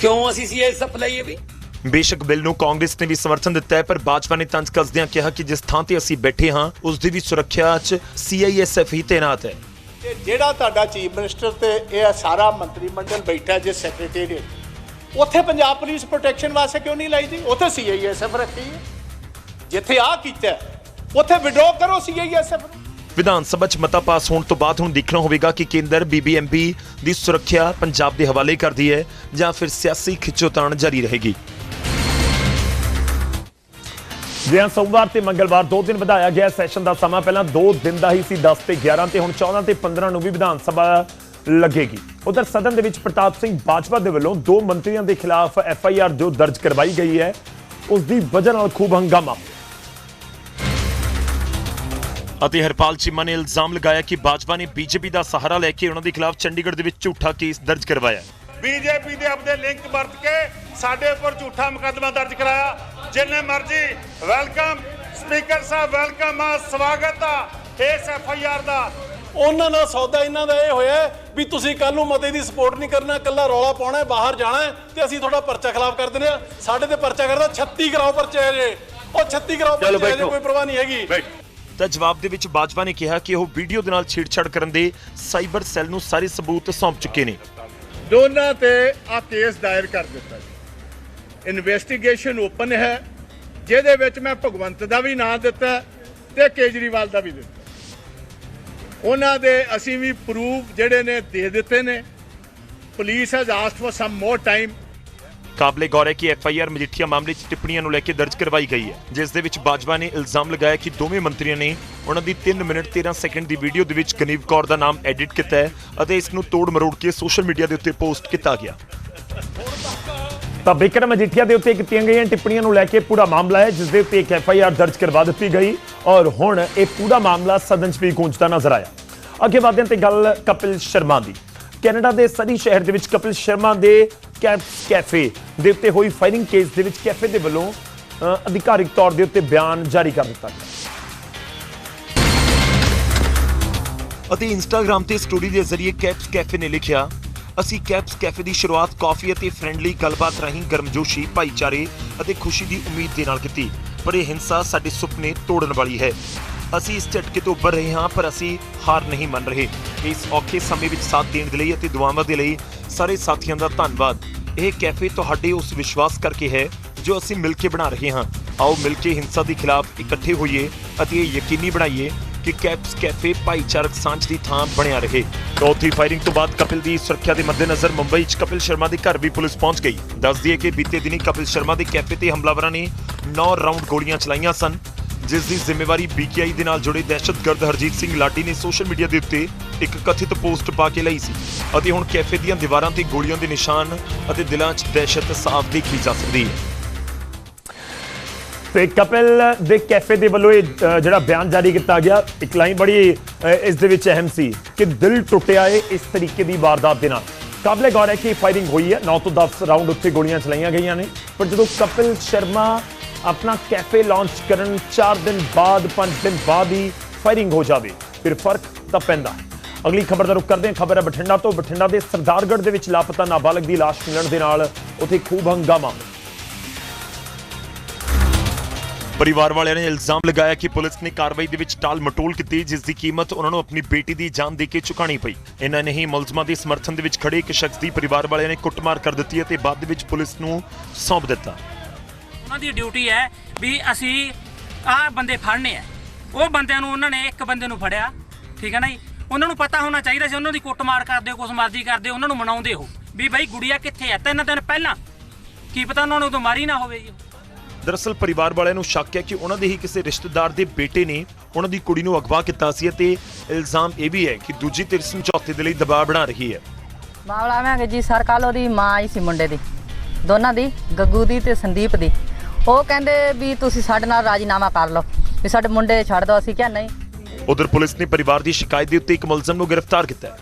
ਕਿਉਂ ਅਸੀਂ ਸੀਆਈਐਸਐਫ ਲਈਏ ਵੀ? ਬੇਸ਼ੱਕ ਬਿੱਲ ਨੂੰ ਕਾਂਗਰਸ ਨੇ ਵੀ ਸਮਰਥਨ ਦਿੱਤਾ ਹੈ ਪਰ ਭਾਜਪਾ ਨੇ ਤੰਜ ਕੱਸਦਿਆਂ ਕਿਹਾ ਕਿ ਜਿਸ ਥਾਂ ਤੇ ਅਸੀਂ ਬੈਠੇ ਹਾਂ ਉਸ ਦੀ ਵੀ ਸੁਰੱਖਿਆ 'ਚ ਸੀਆਈਐਸਐਫ ਹੀ ਤੈਨਾਤ ਹੈ। ਤੇ ਜਿਹੜਾ ਤੁਹਾਡਾ ਚੀਫ ਮਿਨਿਸਟਰ ਤੇ ਇਹ ਸਾਰਾ ਮੰਤਰੀ ਮੰਡਲ ਬੈਠਾ ਜੇ ਸੈਕਟਰੀਏਟ ਉੱਥੇ ਪੰਜਾਬ ਪੁਲਿਸ ਪ੍ਰੋਟੈਕਸ਼ਨ ਵਾਸਤੇ ਕਿਉਂ ਨਹੀਂ ਲਾਈ ਦੀ? ਉੱਥੇ ਸੀਆਈਐਸਐਫ ਰੱਖੀ ਹੈ। ਜਿੱਥੇ ਆ ਕੀਤਾ ਹੈ, ਉੱਥੇ ਵਿਡਰੋ ਕਰੋ ਸੀਆਈਐਸਐਫ ਨੂੰ। ਵਿਧਾਨ ਸਭਾ 'ਚ ਮਤਾ ਪਾਸ ਹੋਣ ਤੋਂ ਬਾਅਦ ਹੁਣ ਦੇਖਣਾ ਹੋਵੇਗਾ ਕਿ ਕੇਂਦਰ ਬੀਬੀਐਮਬੀ ਦੀ ਸੁਰੱਖਿਆ ਪੰਜਾਬ ਦੇ ਹਵਾਲੇ ਕਰਦੀ ਹੈ ਜਾਂ ਫਿਰ ਸਿਆਸੀ ਖਿੱਚੋਤਾਣ ਜਾਰੀ ਰਹੇਗੀ। ਜਿਵੇਂ ਸੋਮਵਾਰ ਤੇ ਮੰਗਲਵਾਰ ਦੋ ਦਿਨ ਵਧਾਇਆ ਗਿਆ ਸੈਸ਼ਨ ਦਾ ਸਮਾਂ ਪਹਿਲਾਂ 2 ਦਿਨ ਦਾ ਹੀ ਸੀ 10 ਤੇ 11 ਤੇ ਹੁਣ 14 ਤੇ 15 ਨੂੰ ਵੀ ਵਿਧਾਨ ਸਭਾ ਲੱਗੇਗੀ। ਉਧਰ ਸਦਨ ਦੇ ਵਿੱਚ ਪ੍ਰਤਾਪ ਸਿੰਘ ਬਾਜਵਾ ਦੇ ਵੱਲੋਂ ਦੋ ਮੰਤਰੀਆਂ ਦੇ ਖਿਲਾਫ ਐਫ ਆਈ ਆਰ ਜੋ ਦਰਜ ਕਰਵਾਈ ਗਈ ਹੈ ਉਸ ਦੀ ਵਜ੍ਹਾ ਨਾਲ ਖੂਬ ਹੰਗਾਮਾ। ਅਤੇ ਹਰਪਾਲ ਚੀਮਾ ਨੇ ਇਲਜ਼ਾਮ ਲਗਾਇਆ ਕਿ ਬਾਜਵਾ ਨੇ ਬੀਜੇਪੀ ਦਾ ਸਹਾਰਾ ਲੈ ਕੇ ਉਹਨਾਂ ਦੇ ਖਿਲਾਫ ਚੰਡੀਗੜ੍ਹ ਦੇ ਵਿੱਚ ਝੂਠਾ ਕੇਸ ਦਰਜ ਕਰਵਾਇਆ ਬੀਜੇਪੀ ਦੇ ਆਪਦੇ ਲਿੰਕ ਵਰਤ ਕੇ ਸਾਡੇ ਉੱਪਰ ਝੂਠਾ ਮੁਕੱਦਮਾ ਦਰਜ ਕਰਾਇਆ। ਜਿੰਨੇ ਮਰਜ਼ੀ ਵੈਲਕਮ ਸਪੀਕਰ ਸਾਹਿਬ ਵੈਲਕਮ ਆ ਸਵਾਗਤ ਆ ਇਸ ਐਫ ਆਈ ਆਰ ਦਾ। ਉਹਨਾਂ ਨਾਲ ਸੌਦਾ ਇਹਨਾਂ ਦਾ ਇਹ ਹੋਇਆ ਹੈ ਵੀ ਤੁਸੀਂ ਕੱਲ ਨੂੰ ਮਤੇ ਦੀ ਸਪੋਰਟ ਨਹੀਂ ਕਰਨਾ ਕੱਲਾ ਰੌਲਾ ਪਾਉਣਾ ਹੈ, ਬਾਹਰ ਜਾਣਾ ਹੈ ਤੇ ਅਸੀਂ ਤੁਹਾਡਾ ਪਰਚਾ ਖਿਲਾਫ ਕਰ ਦਿੰਦੇ ਆ ਸਾਡੇ ਤੇ ਪਰਚਾ ਕਰਦਾ 36 ਕਰਾਓ ਪਰਚੇ ਜੇ ਉਹ 36 ਕਰਾਓ ਪਰਚੇ ਜੇ ਕੋਈ ਪਰਵਾਹ ਨਹੀਂ ਹੈਗੀ। ਤਾਂ ਜਵਾਬ ਦੇ ਵਿੱਚ ਬਾਜਵਾ ਨੇ ਕਿਹਾ ਕਿ ਉਹ ਵੀਡੀਓ ਦੇ ਨਾਲ ਛੇੜਛਾੜ ਕਰਨ ਦੇ ਸਾਈਬਰ ਸੈੱਲ ਨੂੰ ਸਾਰੇ ਸਬੂਤ ਸੌਂਪ ਚੁੱਕੇ ਨੇ। ਦੋਨਾਂ ਤੇ ਆ ਕੇਸ ਦਾਇਰ ਕਰ ਦਿੱਤਾ ਜੀ। ਇਨਵੈਸਟੀਗੇਸ਼ਨ ਓਪਨ ਹੈ, ਜਿਹਦੇ ਵਿੱਚ ਮੈਂ ਭਗਵੰਤ ਦਾ ਵੀ ਨਾਂ ਦਿੱਤਾ ਤੇ ਕੇਜਰੀਵਾਲ ਦਾ ਵੀ ਦਿੱਤਾ ਉਹਨਾਂ ਦੇ ਅਸੀਂ ਵੀ ਪ੍ਰੂਫ ਜਿਹੜੇ ਨੇ ਦੇ ਦਿੱਤੇ ਨੇ। Police has asked for some more time ਕਾਬਲੇ ਗੌਰ ਹੈ ਕਿ ਐਫ ਆਈ ਆਰ ਮਜੀਠੀਆ ਮਾਮਲੇ 'ਚ ਟਿੱਪਣੀਆਂ ਨੂੰ ਲੈ ਕੇ ਦਰਜ ਕਰਵਾਈ ਗਈ ਹੈ, ਜਿਸ ਦੇ ਵਿੱਚ ਬਾਜਵਾ ਨੇ ਇਲਜ਼ਾਮ ਲਗਾਇਆ ਕਿ ਦੋਵੇਂ ਮੰਤਰੀਆਂ ਨੇ ਉਹਨਾਂ ਦੀ 3 ਮਿੰਟ 13 ਸੈਕਿੰਡ ਦੀ ਵੀਡੀਓ ਦੇ ਵਿੱਚ ਗਨੀਵ ਕੌਰ ਦਾ ਨਾਮ ਐਡਿਟ ਕੀਤਾ ਹੈ ਅਤੇ ਇਸ ਨੂੰ ਤੋੜ ਮਰੋੜ ਕੇ ਸੋਸ਼ਲ ਮੀਡੀਆ ਦੇ ਉੱਤੇ ਪੋਸਟ ਕੀਤਾ ਗਿਆ। ਤਾਂ ਬਿਕਰਮ ਮਜੀਠੀਆ ਦੇ ਉੱਤੇ ਕੀਤੀਆਂ ਗਈਆਂ ਟਿੱਪਣੀਆਂ ਨੂੰ ਲੈ ਕੇ ਪੂਰਾ ਮਾਮਲਾ ਹੈ, ਜਿਸ ਦੇ ਉੱਤੇ ਇੱਕ ਐਫ ਆਈ ਆਰ ਦਰਜ ਕਰਵਾ ਦਿੱਤੀ ਗਈ ਔਰ ਹੁਣ ਇਹ ਪੂਰਾ ਮਾਮਲਾ ਸਦਨ 'ਚ ਵੀ ਗੂੰਜਦਾ ਨਜ਼ਰ ਆਇਆ। ਅੱਗੇ ਵਧਦੇ ਹਾਂ ਤੇ ਗੱਲ ਕਪਿਲ ਸ਼ਰਮਾ ਦੀ। ਕੈਨੇਡਾ ਦੇ ਸਰੀ ਸ਼ਹਿਰ ਦੇ ਵਿੱਚ ਕਪਿਲ ਸ਼ਰਮਾ ਦੇ ਕੈਫੇ ਦੇ ਉੱਤੇ ਹੋਈ ਫਾਇਰਿੰਗ ਕੇਸ ਦੇ ਵਿੱਚ ਕੈਫੇ ਦੇ ਵੱਲੋਂ ਅਧਿਕਾਰਿਕ ਤੌਰ ਦੇ ਉੱਤੇ ਬਿਆਨ ਜਾਰੀ ਕਰ ਦਿੱਤਾ ਗਿਆ। ਅਤੇ ਇੰਸਟਾਗ੍ਰam ਤੇ ਸਟੋਰੀ ਦੇ ਜ਼ਰੀਏ ਕੈਪਸ ਕੈਫੇ ਨੇ ਲਿਖਿਆ, ਅਸੀਂ ਕੈਪਸ ਕੈਫੇ ਦੀ ਸ਼ੁਰੂਆਤ ਕਾਫੀ ਅਤੇ ਫ੍ਰੈਂਡਲੀ ਗੱਲਬਾਤ ਰਾਹੀਂ ਗਰਮਜੋਸ਼ੀ, ਭਾਈਚਾਰੇ ਅਤੇ ਖੁਸ਼ੀ ਦੀ ਉਮੀਦ ਦੇ ਨਾਲ ਕੀਤੀ, ਪਰ ਇਹ ਹਿੰਸਾ ਸਾਡੇ ਸੁਪਨੇ ਤੋੜਨ ਵਾਲੀ ਹੈ। ਅਸੀਂ ਇਸ ਝਟਕੇ ਤੋਂ ਉੱਭਰ ਰਹੇ ਹਾਂ, ਪਰ ਅਸੀਂ ਹਾਰ ਨਹੀਂ ਮੰਨ ਰਹੇ। ਇਸ ਔਖੇ ਸਮੇਂ ਵਿੱਚ ਸਾਥ ਦੇਣ ਦੇ ਲਈ ਅਤੇ ਦੁਆਵਾਂ ਦੇ ਲਈ ਸਾਰੇ ਸਾਥੀਆਂ ਦਾ ਧੰਨਵਾਦ। ਇਹ ਕੈਫੇ ਤੁਹਾਡੇ ਉਸ ਵਿਸ਼ਵਾਸ ਕਰਕੇ ਹੈ ਜੋ ਅਸੀਂ ਮਿਲ ਕੇ ਬਣਾ ਰਹੇ ਹਾਂ। ਆਓ ਮਿਲ ਕੇ ਹਿੰਸਾ ਦੇ ਖਿਲਾਫ ਇਕੱਠੇ ਹੋਈਏ ਅਤੇ ਇਹ ਯਕੀਨੀ ਬਣਾਈਏ ਕਿ ਕੈਪਸ ਕੈਫੇ ਭਾਈਚਾਰਕ ਸਾਂਝ ਦੀ ਥਾਂ ਬਣਿਆ ਰਹੇ। ਚੌਥੀ ਫਾਇਰਿੰਗ ਤੋਂ ਬਾਅਦ ਕਪਿਲ ਦੀ ਸੁਰੱਖਿਆ ਦੇ ਮੱਦੇਨਜ਼ਰ ਮੁੰਬਈ 'ਚ ਕਪਿਲ ਸ਼ਰਮਾ ਦੇ ਘਰ ਵੀ ਪੁਲਿਸ ਪਹੁੰਚ ਗਈ। ਦੱਸ ਦਈਏ ਕਿ ਬੀਤੇ ਦਿਨੀ ਕਪਿਲ ਸ਼ਰਮਾ ਦੇ ਕੈਫੇ ਤੇ ਹਮਲਾਵਰਾਂ ਨੇ 9 ਰਾਉਂਡ ਗੋਲੀਆਂ ਚਲਾਈਆਂ ਸਨ। ਜਿਸ ਦੀ ਜ਼ਿੰਮੇਵਾਰੀ ਬੀਕੇਆਈ ਦੇ ਨਾਲ ਜੁੜੇ ਦਹਿਸ਼ਤਗਰਦ ਹਰਜੀਤ ਸਿੰਘ ਲਾਟੀ ਨੇ ਸੋਸ਼ਲ ਮੀਡੀਆ ਦੇ ਉੱਤੇ ਇੱਕ ਕਥਿਤ ਪੋਸਟ ਪਾ ਕੇ ਲਈ ਸੀ ਅਤੇ ਹੁਣ ਕੈਫੇ ਦੀਆਂ ਦੀਵਾਰਾਂ ਤੇ ਗੋਲੀਆਂ ਦੇ ਨਿਸ਼ਾਨ ਅਤੇ ਦਿਲਾਂ 'ਚ ਦਹਿਸ਼ਤ ਸਾਫ਼ ਦੇਖੀ ਜਾ ਸਕਦੀ ਹੈ। ਤੇ ਕਪਿਲ ਦੇ ਕੈਫੇ ਦੇ ਵੱਲੋਂ ਇਹ ਜਿਹੜਾ ਬਿਆਨ ਜਾਰੀ ਕੀਤਾ ਗਿਆ, ਇੱਕ ਲਾਈਨ ਬੜੀ ਇਸ ਦੇ ਵਿੱਚ ਅਹਿਮ ਸੀ ਕਿ ਦਿਲ ਟੁੱਟਿਆ ਏ ਇਸ ਤਰੀਕੇ ਦੀ ਵਾਰਦਾਤ ਦੇ ਨਾਲ। ਕਾਬਲੇ ਗੌਰ ਹੈ ਕਿ ਫਾਇਰਿੰਗ ਹੋਈ ਹੈ। 9 ਤੋਂ 10 ਰਾਉਂਡ ਉੱਤੇ ਗੋਲੀਆਂ ਚਲਾਈਆਂ ਗਈਆਂ ਨੇ। ਪਰ ਜਦੋਂ ਕਪਿਲ ਸ਼ਰਮਾ ਆਪਣਾ ਕੈਫੇ ਲਾਂਚ ਕਰਨ 4 ਦਿਨ ਬਾਅਦ 5 ਦਿਨ ਬਾਅਦ ਹੀ ਫਾਇਰਿੰਗ ਹੋ ਜਾਵੇ, ਫਿਰ ਫ਼ਰਕ ਤਾਂ ਪੈਂਦਾ। ਅਗਲੀ ਖਬਰ ਦਾ ਰੁਖ ਕਰਦੇ ਹਾਂ। ਖਬਰ ਹੈ ਬਠਿੰਡਾ ਤੋਂ। ਬਠਿੰਡਾ ਦੇ ਸਰਦਾਰਗੜ੍ਹ ਦੇ ਵਿੱਚ ਲਾਪਤਾ ਨਾਬਾਲਗ ਦੀ ਲਾਸ਼ ਮਿਲਣ ਦੇ ਨਾਲ ਉੱਥੇ ਖੂਬ ਹੰਗਾਮਾ। ਪਰਿਵਾਰ ਵਾਲਿਆਂ ਨੇ ਇਲਜ਼ਾਮ ਲਗਾਇਆ ਕਿ ਪੁਲਿਸ ਨੇ ਕਾਰਵਾਈ ਦੇ ਵਿੱਚ ਟਾਲ ਮਟੋਲ ਕੀਤੀ, ਜਿਸ ਦੀ ਕੀਮਤ ਉਹਨਾਂ ਨੂੰ ਆਪਣੀ ਬੇਟੀ ਦੀ ਜਾਨ ਦੇ ਕੇ ਚੁਕਾਣੀ ਪਈ। ਇਹਨਾਂ ਨੇ ਹੀ ਮੁਲਜ਼ਮਾਂ ਦੇ ਸਮਰਥਨ ਦੇ ਵਿੱਚ ਖੜੇ ਇੱਕ ਸ਼ਖਸ ਦੀ ਪਰਿਵਾਰ ਵਾਲਿਆਂ ਨੇ ਕੁੱਟਮਾਰ ਕਰ ਦਿੱਤੀ ਅਤੇ ਬਾਅਦ ਵਿੱਚ ਪੁਲਿਸ ਨੂੰ ਸੌਂਪ ਦਿੱਤਾ। ਉਹਨਾਂ ਦੀ ਡਿਊਟੀ ਹੈ ਵੀ ਅਸੀਂ ਆਹ ਬੰਦੇ ਫੜਨੇ ਆ। ਉਹ ਬੰਦਿਆਂ ਨੂੰ ਉਹਨਾਂ ਨੇ ਇੱਕ ਬੰਦੇ ਨੂੰ ਫੜਿਆ ਠੀਕ ਹੈ ਨਾ ਜੀ? ਉਹਨਾਂ ਨੂੰ ਪਤਾ ਹੋਣਾ ਚਾਹੀਦਾ ਸੀ ਉਹਨਾਂ ਦੀ ਕੁੱਟਮਾਰ ਕਰਦੇ ਹੋ ਕੁਛ ਮਰਜ਼ੀ ਕਰਦੇ ਹੋ, ਉਹਨਾਂ ਨੂੰ ਮਨਾਉਂਦੇ ਹੋ। ਵੀ ਬਾਈ ਗੁੜੀਆ ਕਿੱਥੇ ਆ? ਤਿੰਨ ਦਿਨ ਪਹਿਲਾਂ। ਕੀ ਪਤਾ ਉਹਨਾਂ ਨੂੰ ਉਦੋਂ ਮਾਰੀ ਨਾ ਹੋਵੇ ਜੀ ਦਰਅਸਲ ਪਰਿਵਾਰ ਵਾਲਿਆਂ ਨੂੰ ਸ਼ੱਕ ਹੈ ਕਿ ਉਹਨਾਂ ਦੇ ਹੀ ਕਿਸੇ ਰਿਸ਼ਤੇਦਾਰ ਦੇ ਬੇਟੇ ਨੇ ਉਹਨਾਂ ਦੀ ਕੁੜੀ ਨੂੰ ਅਗਵਾ ਕੀਤਾ ਸੀ ਅਤੇ ਇਲਜ਼ਾਮ ਇਹ ਵੀ ਹੈ ਕਿ ਦੂਜੀ ਧਿਰ ਸਮਝੌਤੇ ਦੇ ਲਈ ਦਬਾਅ ਬਣਾ ਰਹੀ ਹੈ। ਮਾਮਲਾ ਮੈਂ ਕਿ ਜੀ ਸਰ ਕੱਲ ਉਹਦੀ ਮਾਂ ਆਈ ਸੀ ਮੁੰਡੇ ਦੀ। ਦੋਨਾਂ ਦੀ ਗੱਗੂ ਦੀ ਤੇ ਸੰਦੀਪ ਦੀ। ਉਹ ਕਹਿੰਦੇ ਵੀ ਤੁਸੀਂ ਸਾਡੇ ਨਾਲ ਰਾਜੀਨਾਮਾ ਕਰ ਲਓ ਵੀ ਸਾਡੇ ਮੁੰਡੇ ਛੱਡ ਦਿਓ ਅਸੀਂ ਕਿਹਾ ਨਹੀਂ। ਉਧਰ ਪੁਲਿਸ ਨੇ ਪਰਿਵਾਰ ਦੀ ਸ਼ਿਕਾਇਤ ਦੇ ਉੱਤੇ ਇੱਕ ਮੁਲਜ਼ਮ ਨੂੰ ਗ੍ਰਿਫਤਾਰ ਕੀਤਾ ਹੈ।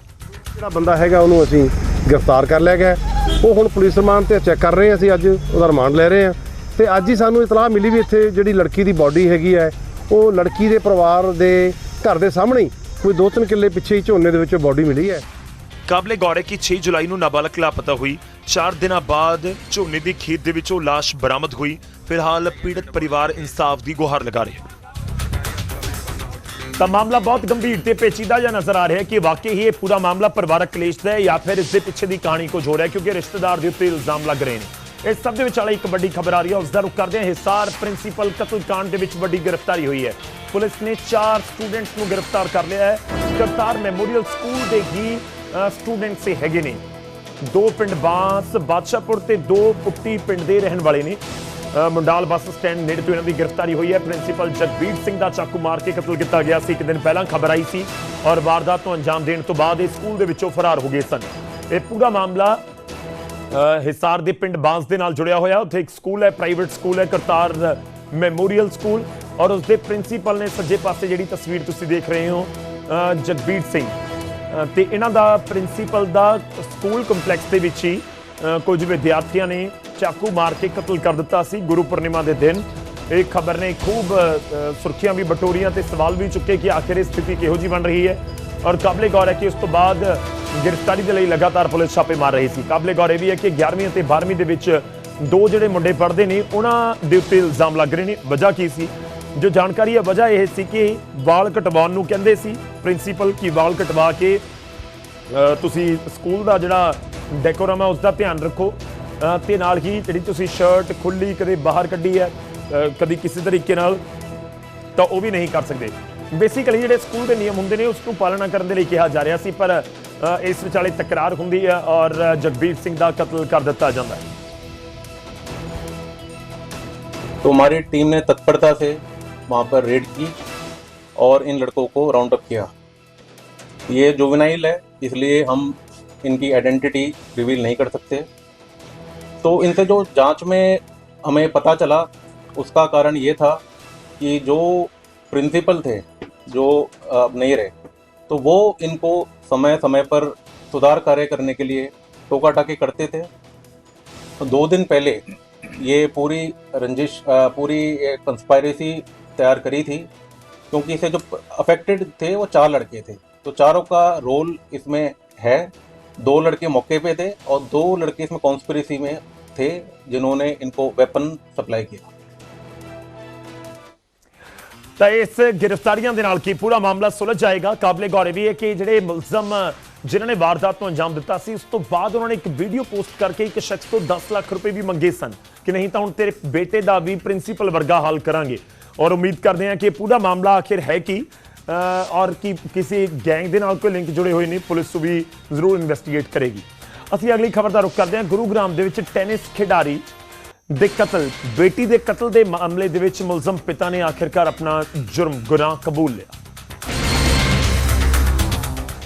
ਜਿਹੜਾ ਬੰਦਾ ਹੈਗਾ ਉਹਨੂੰ ਅਸੀਂ ਗ੍ਰਿਫਤਾਰ ਕਰ ਲਿਆ ਗਿਆ ਉਹ ਹੁਣ ਪੁਲਿਸ ਰਿਮਾਂਡ ਤੇ ਚੈੱਕ ਕਰ ਰਹੇ ਹਾਂ ਅਸੀਂ ਅੱਜ ਉਹਦਾ ਰਿਮਾਂਡ ਲੈ ਰਹੇ ਹਾਂ। ਤੇ ਅੱਜ ਹੀ ਸਾਨੂੰ ਇਤਲਾਹ ਮਿਲੀ ਵੀ ਇੱਥੇ ਜਿਹੜੀ ਲੜਕੀ ਦੀ ਬਾਡੀ ਹੈਗੀ ਹੈ ਉਹ ਲੜਕੀ ਦੇ ਪਰਿਵਾਰ ਦੇ ਘਰ ਦੇ ਸਾਹਮਣੇ ਕੋਈ ਦੋ ਤਿੰਨ ਕਿੱਲੇ ਪਿੱਛੇ ਹੀ ਝੋਨੇ ਦੇ ਵਿੱਚ ਬਾਡੀ ਮਿਲੀ ਹੈ। ਕਾਬਲੇ ਗੌਰ ਹੈ ਕਿ 6 ਜੁਲਾਈ ਨੂੰ ਨਾਬਾਲਗ ਲਾਪਤਾ ਹੋਈ। 4 ਦਿਨਾਂ ਬਾਅਦ ਝੋਨੇ ਦੀ ਖੇਤ ਦੇ ਵਿੱਚੋਂ ਲਾਸ਼ ਬਰਾਮਦ ਹੋਈ। ਫਿਲਹਾਲ ਪੀੜਤ ਪਰਿਵਾਰ ਇਨਸਾਫ ਦੀ ਗੁਹਾਰ ਲਗਾ ਰਿਹਾ ਹੈ ਤਾਂ ਮਾਮਲਾ ਬਹੁਤ ਗੰਭੀਰ ਤੇ ਪੇਚੀਦਾ ਜਿਹਾ ਨਜ਼ਰ ਆ ਰਿਹਾ ਹੈ ਕਿ ਵਾਕਈ ਹੀ ਇਹ ਪੂਰਾ ਮਾਮਲਾ ਪਰਿਵਾਰਕ ਕਲੇਸ਼ ਦਾ ਹੈ ਜਾਂ ਫਿਰ ਇਸ ਦੇ ਪਿੱਛੇ ਦੀ ਕਹਾਣੀ ਕੁਝ ਹੋ ਹੈ ਕਿਉਂਕਿ ਰਿਸ਼ਤੇਦਾਰ ਦੇ ਉੱਤੇ ਇਲਜ਼ਾਮ ਲੱਗ ਰਹੇ ਨੇ ਇਸ ਸਭ ਦੇ ਵਿਚਾਲੇ ਇੱਕ ਵੱਡੀ ਖਬਰ ਆ ਰਹੀ ਹੈ ਉਸ ਦਾ ਰੁਖ ਕਰਦੇ ਹਾਂ ਹਿਸਾਰ ਪ੍ਰਿੰਸੀਪਲ ਕਤਲकांड ਦੇ ਵਿੱਚ ਵੱਡੀ ਗ੍ਰਿਫਤਾਰੀ ਹੋਈ ਹੈ ਪੁਲਿਸ ਨੇ 4 ਸਟੂਡੈਂਟਸ ਨੂੰ ਗ੍ਰਿਫਤਾਰ ਕਰ ਲਿਆ ਹੈ ਕਰਤਾਰ ਮੈਮੋਰੀਅਲ ਸਕੂਲ ਦੇ ਹੀ ਸਟੂਡੈਂਟਸ ਇਹ ਹੈਗੇ ਨੇ ਦੋ ਪਿੰਡ ਬਾਂਸ ਬਾਦਸ਼ਾਹਪੁਰ ਤੇ ਦੋ ਪੁੱਟੀ ਪਿੰਡ ਦੇ ਰਹਿਣ ਵਾਲੇ ਨੇ ਮੁੰਡਾਲ ਬੱਸ ਸਟੈਂਡ ਨੇੜੇ ਤੋਂ ਇਹਨਾਂ ਦੀ ਗ੍ਰਿਫਤਾਰੀ ਹੋਈ ਹੈ। ਪ੍ਰਿੰਸੀਪਲ ਜਗਬੀਰ ਸਿੰਘ ਦਾ ਚਾਕੂ ਮਾਰ ਕੇ ਕਤਲ ਕੀਤਾ ਗਿਆ ਸੀ। ਇੱਕ ਦਿਨ ਪਹਿਲਾਂ ਖਬਰ ਆਈ ਸੀ ਔਰ ਵਾਰਦਾਤ ਨੂੰ ਅੰਜਾਮ ਦੇਣ ਤੋਂ ਬਾਅਦ ਇਹ ਸਕੂਲ ਦੇ ਵਿੱਚੋਂ ਫਰਾਰ ਹੋ ਗਏ ਸਨ। ਇਹ ਪੂਰਾ ਮਾਮਲਾ ਹਿਸਾਰ ਦੇ ਪਿੰਡ ਬਾਂਸ ਦੇ ਨਾਲ ਜੁੜਿਆ ਹੋਇਆ। ਉੱਥੇ ਇੱਕ ਸਕੂਲ ਹੈ ਪ੍ਰਾਈਵੇਟ ਸਕੂਲ ਹੈ ਕਰਤਾਰ ਮੈਮੋਰੀਅਲ ਸਕੂਲ ਔਰ ਉਸ ਦੇ ਪ੍ਰਿੰਸੀਪਲ ਨੇ ਸੱਜੇ ਪਾਸੇ ਜਿਹੜੀ ਤਸਵੀਰ ਤੁਸੀਂ ਦੇਖ ਰਹੇ ਹੋ ਜਗਬੀਰ ਸਿੰਘ। ਅ, ਤੇ ਇਹਨਾਂ ਦਾ ਪ੍ਰਿੰਸੀਪਲ ਦਾ ਸਕੂਲ ਕੰਪਲੈਕਸ ਦੇ ਵਿੱਚ ਹੀ ਕੁਝ ਵਿਦਿਆਰਥੀਆਂ ਨੇ ਚਾਕੂ ਮਾਰ ਕੇ ਕਤਲ ਕਰ ਦਿੱਤਾ ਸੀ ਗੁਰੂ ਪੂਰਨਿਮਾ ਦੇ ਦਿਨ। ਇਹ ਖਬਰ ਨੇ ਖੂਬ ਅ, ਸੁਰਖੀਆਂ ਵੀ ਬਟੋਰੀਆਂ ਤੇ ਸਵਾਲ ਵੀ ਚੁੱਕੇ ਕਿ ਆਖਿਰ ਇਹ ਸਥਿਤੀ ਕਿਹੋ ਜੀ ਬਣ ਰਹੀ ਹੈ। ਔਰ ਕਾਬਲੇ ਗੌਰ ਹੈ ਕਿ ਉਸ ਤੋਂ ਬਾਅਦ ਗ੍ਰਿਫਤਾਰੀ ਦੇ ਲਈ ਲਗਾਤਾਰ ਪੁਲਿਸ ਛਾਪੇ ਮਾਰ ਰਹੀ ਸੀ। ਕਾਬਲੇ ਗੌਰ ਇਹ ਵੀ ਹੈ ਕਿ 11ਵੀਂ ਅਤੇ 12ਵੀਂ ਦੇ ਵਿੱਚ ਦੋ ਜਿਹੜੇ ਮੁੰਡੇ ਪੜ੍ਹਦੇ ਨੇ ਉਹਨਾਂ ਦੇ ਉੱਤੇ ਇਲਜ਼ਾਮ ਲੱਗ ਰਹੇ ਨੇ। ਵਜ੍ਹਾ ਕੀ ਸੀ? ਜੋ ਜਾਣਕਾਰੀ ਹੈ ਵਜ੍ਹਾ ਇਹ ਸੀ ਕਿ ਵਾਲ ਕਟਵਾਉਣ ਨੂੰ ਕਹਿੰਦੇ ਸੀ। ਪ੍ਰਿੰਸੀਪਲ ਕੀ ਵਾਲ ਕਟਵਾ ਕੇ ਤੁਸੀਂ ਸਕੂਲ ਦਾ ਜਿਹੜਾ ਡੈਕੋਰਮ ਹੈ ਉਸ ਦਾ ਧਿਆਨ ਰੱਖੋ ਅ, ਤੇ ਨਾਲ ਹੀ ਜਿਹੜੀ ਤੁਸੀਂ ਸ਼ਰਟ ਖੁੱਲੀ ਕਦੇ ਬਾਹਰ ਕੱਢੀ ਹੈ ਅ, ਕਦੀ ਕਿਸੇ ਤਰੀਕੇ ਨਾਲ ਤਾਂ ਉਹ ਵੀ ਨਹੀਂ ਕਰ ਸਕਦੇ ਬੇਸਿਕਲੀ ਜਿਹੜੇ ਸਕੂਲ ਦੇ ਨਿਯਮ ਹੁੰਦੇ ਨੇ ਉਸ ਨੂੰ ਪਾਲਣਾ ਕਰਨ ਦੇ ਲਈ ਕਿਹਾ ਜਾ ਰਿਹਾ ਸੀ ਪਰ ਅ, ਇਸ ਵਿਚਾਲੇ ਤਕਰਾਰ ਹੁੰਦੀ ਹੈ ਔਰ ਜਗਬੀਰ ਸਿੰਘ ਦਾ ਕਤਲ ਕਰ ਦਿੱਤਾ ਜਾਂਦਾ ਹੈ तो हमारी टीम ने तत्परता से वहाँ पर रेड की और इन लड़कों को राउंड अप किया ये जुवेनाइल है इसलिए हम इनकी आइडेंटिटी रिवील नहीं कर सकते। तो इनसे जो जाँच में हमें पता चला, उसका कारण ये था कि जो प्रिंसिपल थे, जो अब नहीं रहे तो वो इनको समय समय पर सुधार कार्य करने के लिए टोका टाकी करते थे। तो दो दिन पहले ये पूरी रंजिश पूरी कंस्पायरेसी तैयार करी थी, क्योंकि इसे जो अफेक्टेड थे वो चार लड़के थे। तो चारों का रोल इसमें है दो लड़के मौके पे थे और दो लड़के इसमें कॉन्स्पिरेसी में थे जिन्होंने इनको वेपन सप्लाई किया ਤਾਂ ਇਸ ਗ੍ਰਿਫਤਾਰੀਆਂ ਦੇ ਨਾਲ ਕੀ ਪੂਰਾ ਮਾਮਲਾ ਸੁਲਝ ਜਾਏਗਾ ਕਾਬਲੇ ਗੌਰ ਇਹ ਵੀ ਹੈ ਕਿ ਜਿਹੜੇ ਮੁਲਜ਼ਮ ਜਿਨ੍ਹਾਂ ਨੇ ਵਾਰਦਾਤ ਨੂੰ ਅੰਜਾਮ ਦਿੱਤਾ ਸੀ ਉਸ ਤੋਂ ਬਾਅਦ ਉਹਨਾਂ ਨੇ ਇੱਕ ਵੀਡੀਓ ਪੋਸਟ ਕਰਕੇ ਇੱਕ ਸ਼ਖਸ ਤੋਂ 10 ਲੱਖ ਰੁਪਏ ਵੀ ਮੰਗੇ ਸਨ ਕਿ ਨਹੀਂ ਤਾਂ ਹੁਣ ਤੇਰੇ ਬੇਟੇ ਦਾ ਵੀ ਪ੍ਰਿੰਸੀਪਲ ਵਰਗਾ ਹਾਲ ਕਰਾਂਗੇ ਔਰ ਉਮੀਦ ਕਰਦੇ ਹਾਂ ਕਿ ਇਹ ਪੂਰਾ ਮਾਮਲਾ ਆਖਿਰ ਹੈ ਕੀ ਅ, ਔਰ ਕਿ ਕਿਸੇ ਗੈਂਗ ਦੇ ਨਾਲ ਕੋਈ ਲਿੰਕ ਜੁੜੇ ਹੋਏ ਨੇ, ਪੁਲਿਸ ਵੀ ਜ਼ਰੂਰ ਇਨਵੈਸਟੀਗੇਟ ਕਰੇਗੀ। ਅਸੀਂ ਅਗਲੀ ਖਬਰ ਦਾ ਰੁਖ ਕਰਦੇ ਹਾਂ। ਗੁਰੂਗ੍ਰਾਮ ਦੇ ਵਿੱਚ ਟੈਨਿਸ ਖਿਡਾਰੀ ਦੇ ਕਤਲ, ਬੇਟੀ ਦੇ ਕਤਲ ਦੇ ਮਾਮਲੇ ਦੇ ਵਿੱਚ ਮੁਲਜ਼ਮ ਪਿਤਾ ਨੇ ਆਖਿਰਕਾਰ ਆਪਣਾ ਜੁਰਮ, ਗੁਨਾਹ ਕਬੂਲ ਲਿਆ।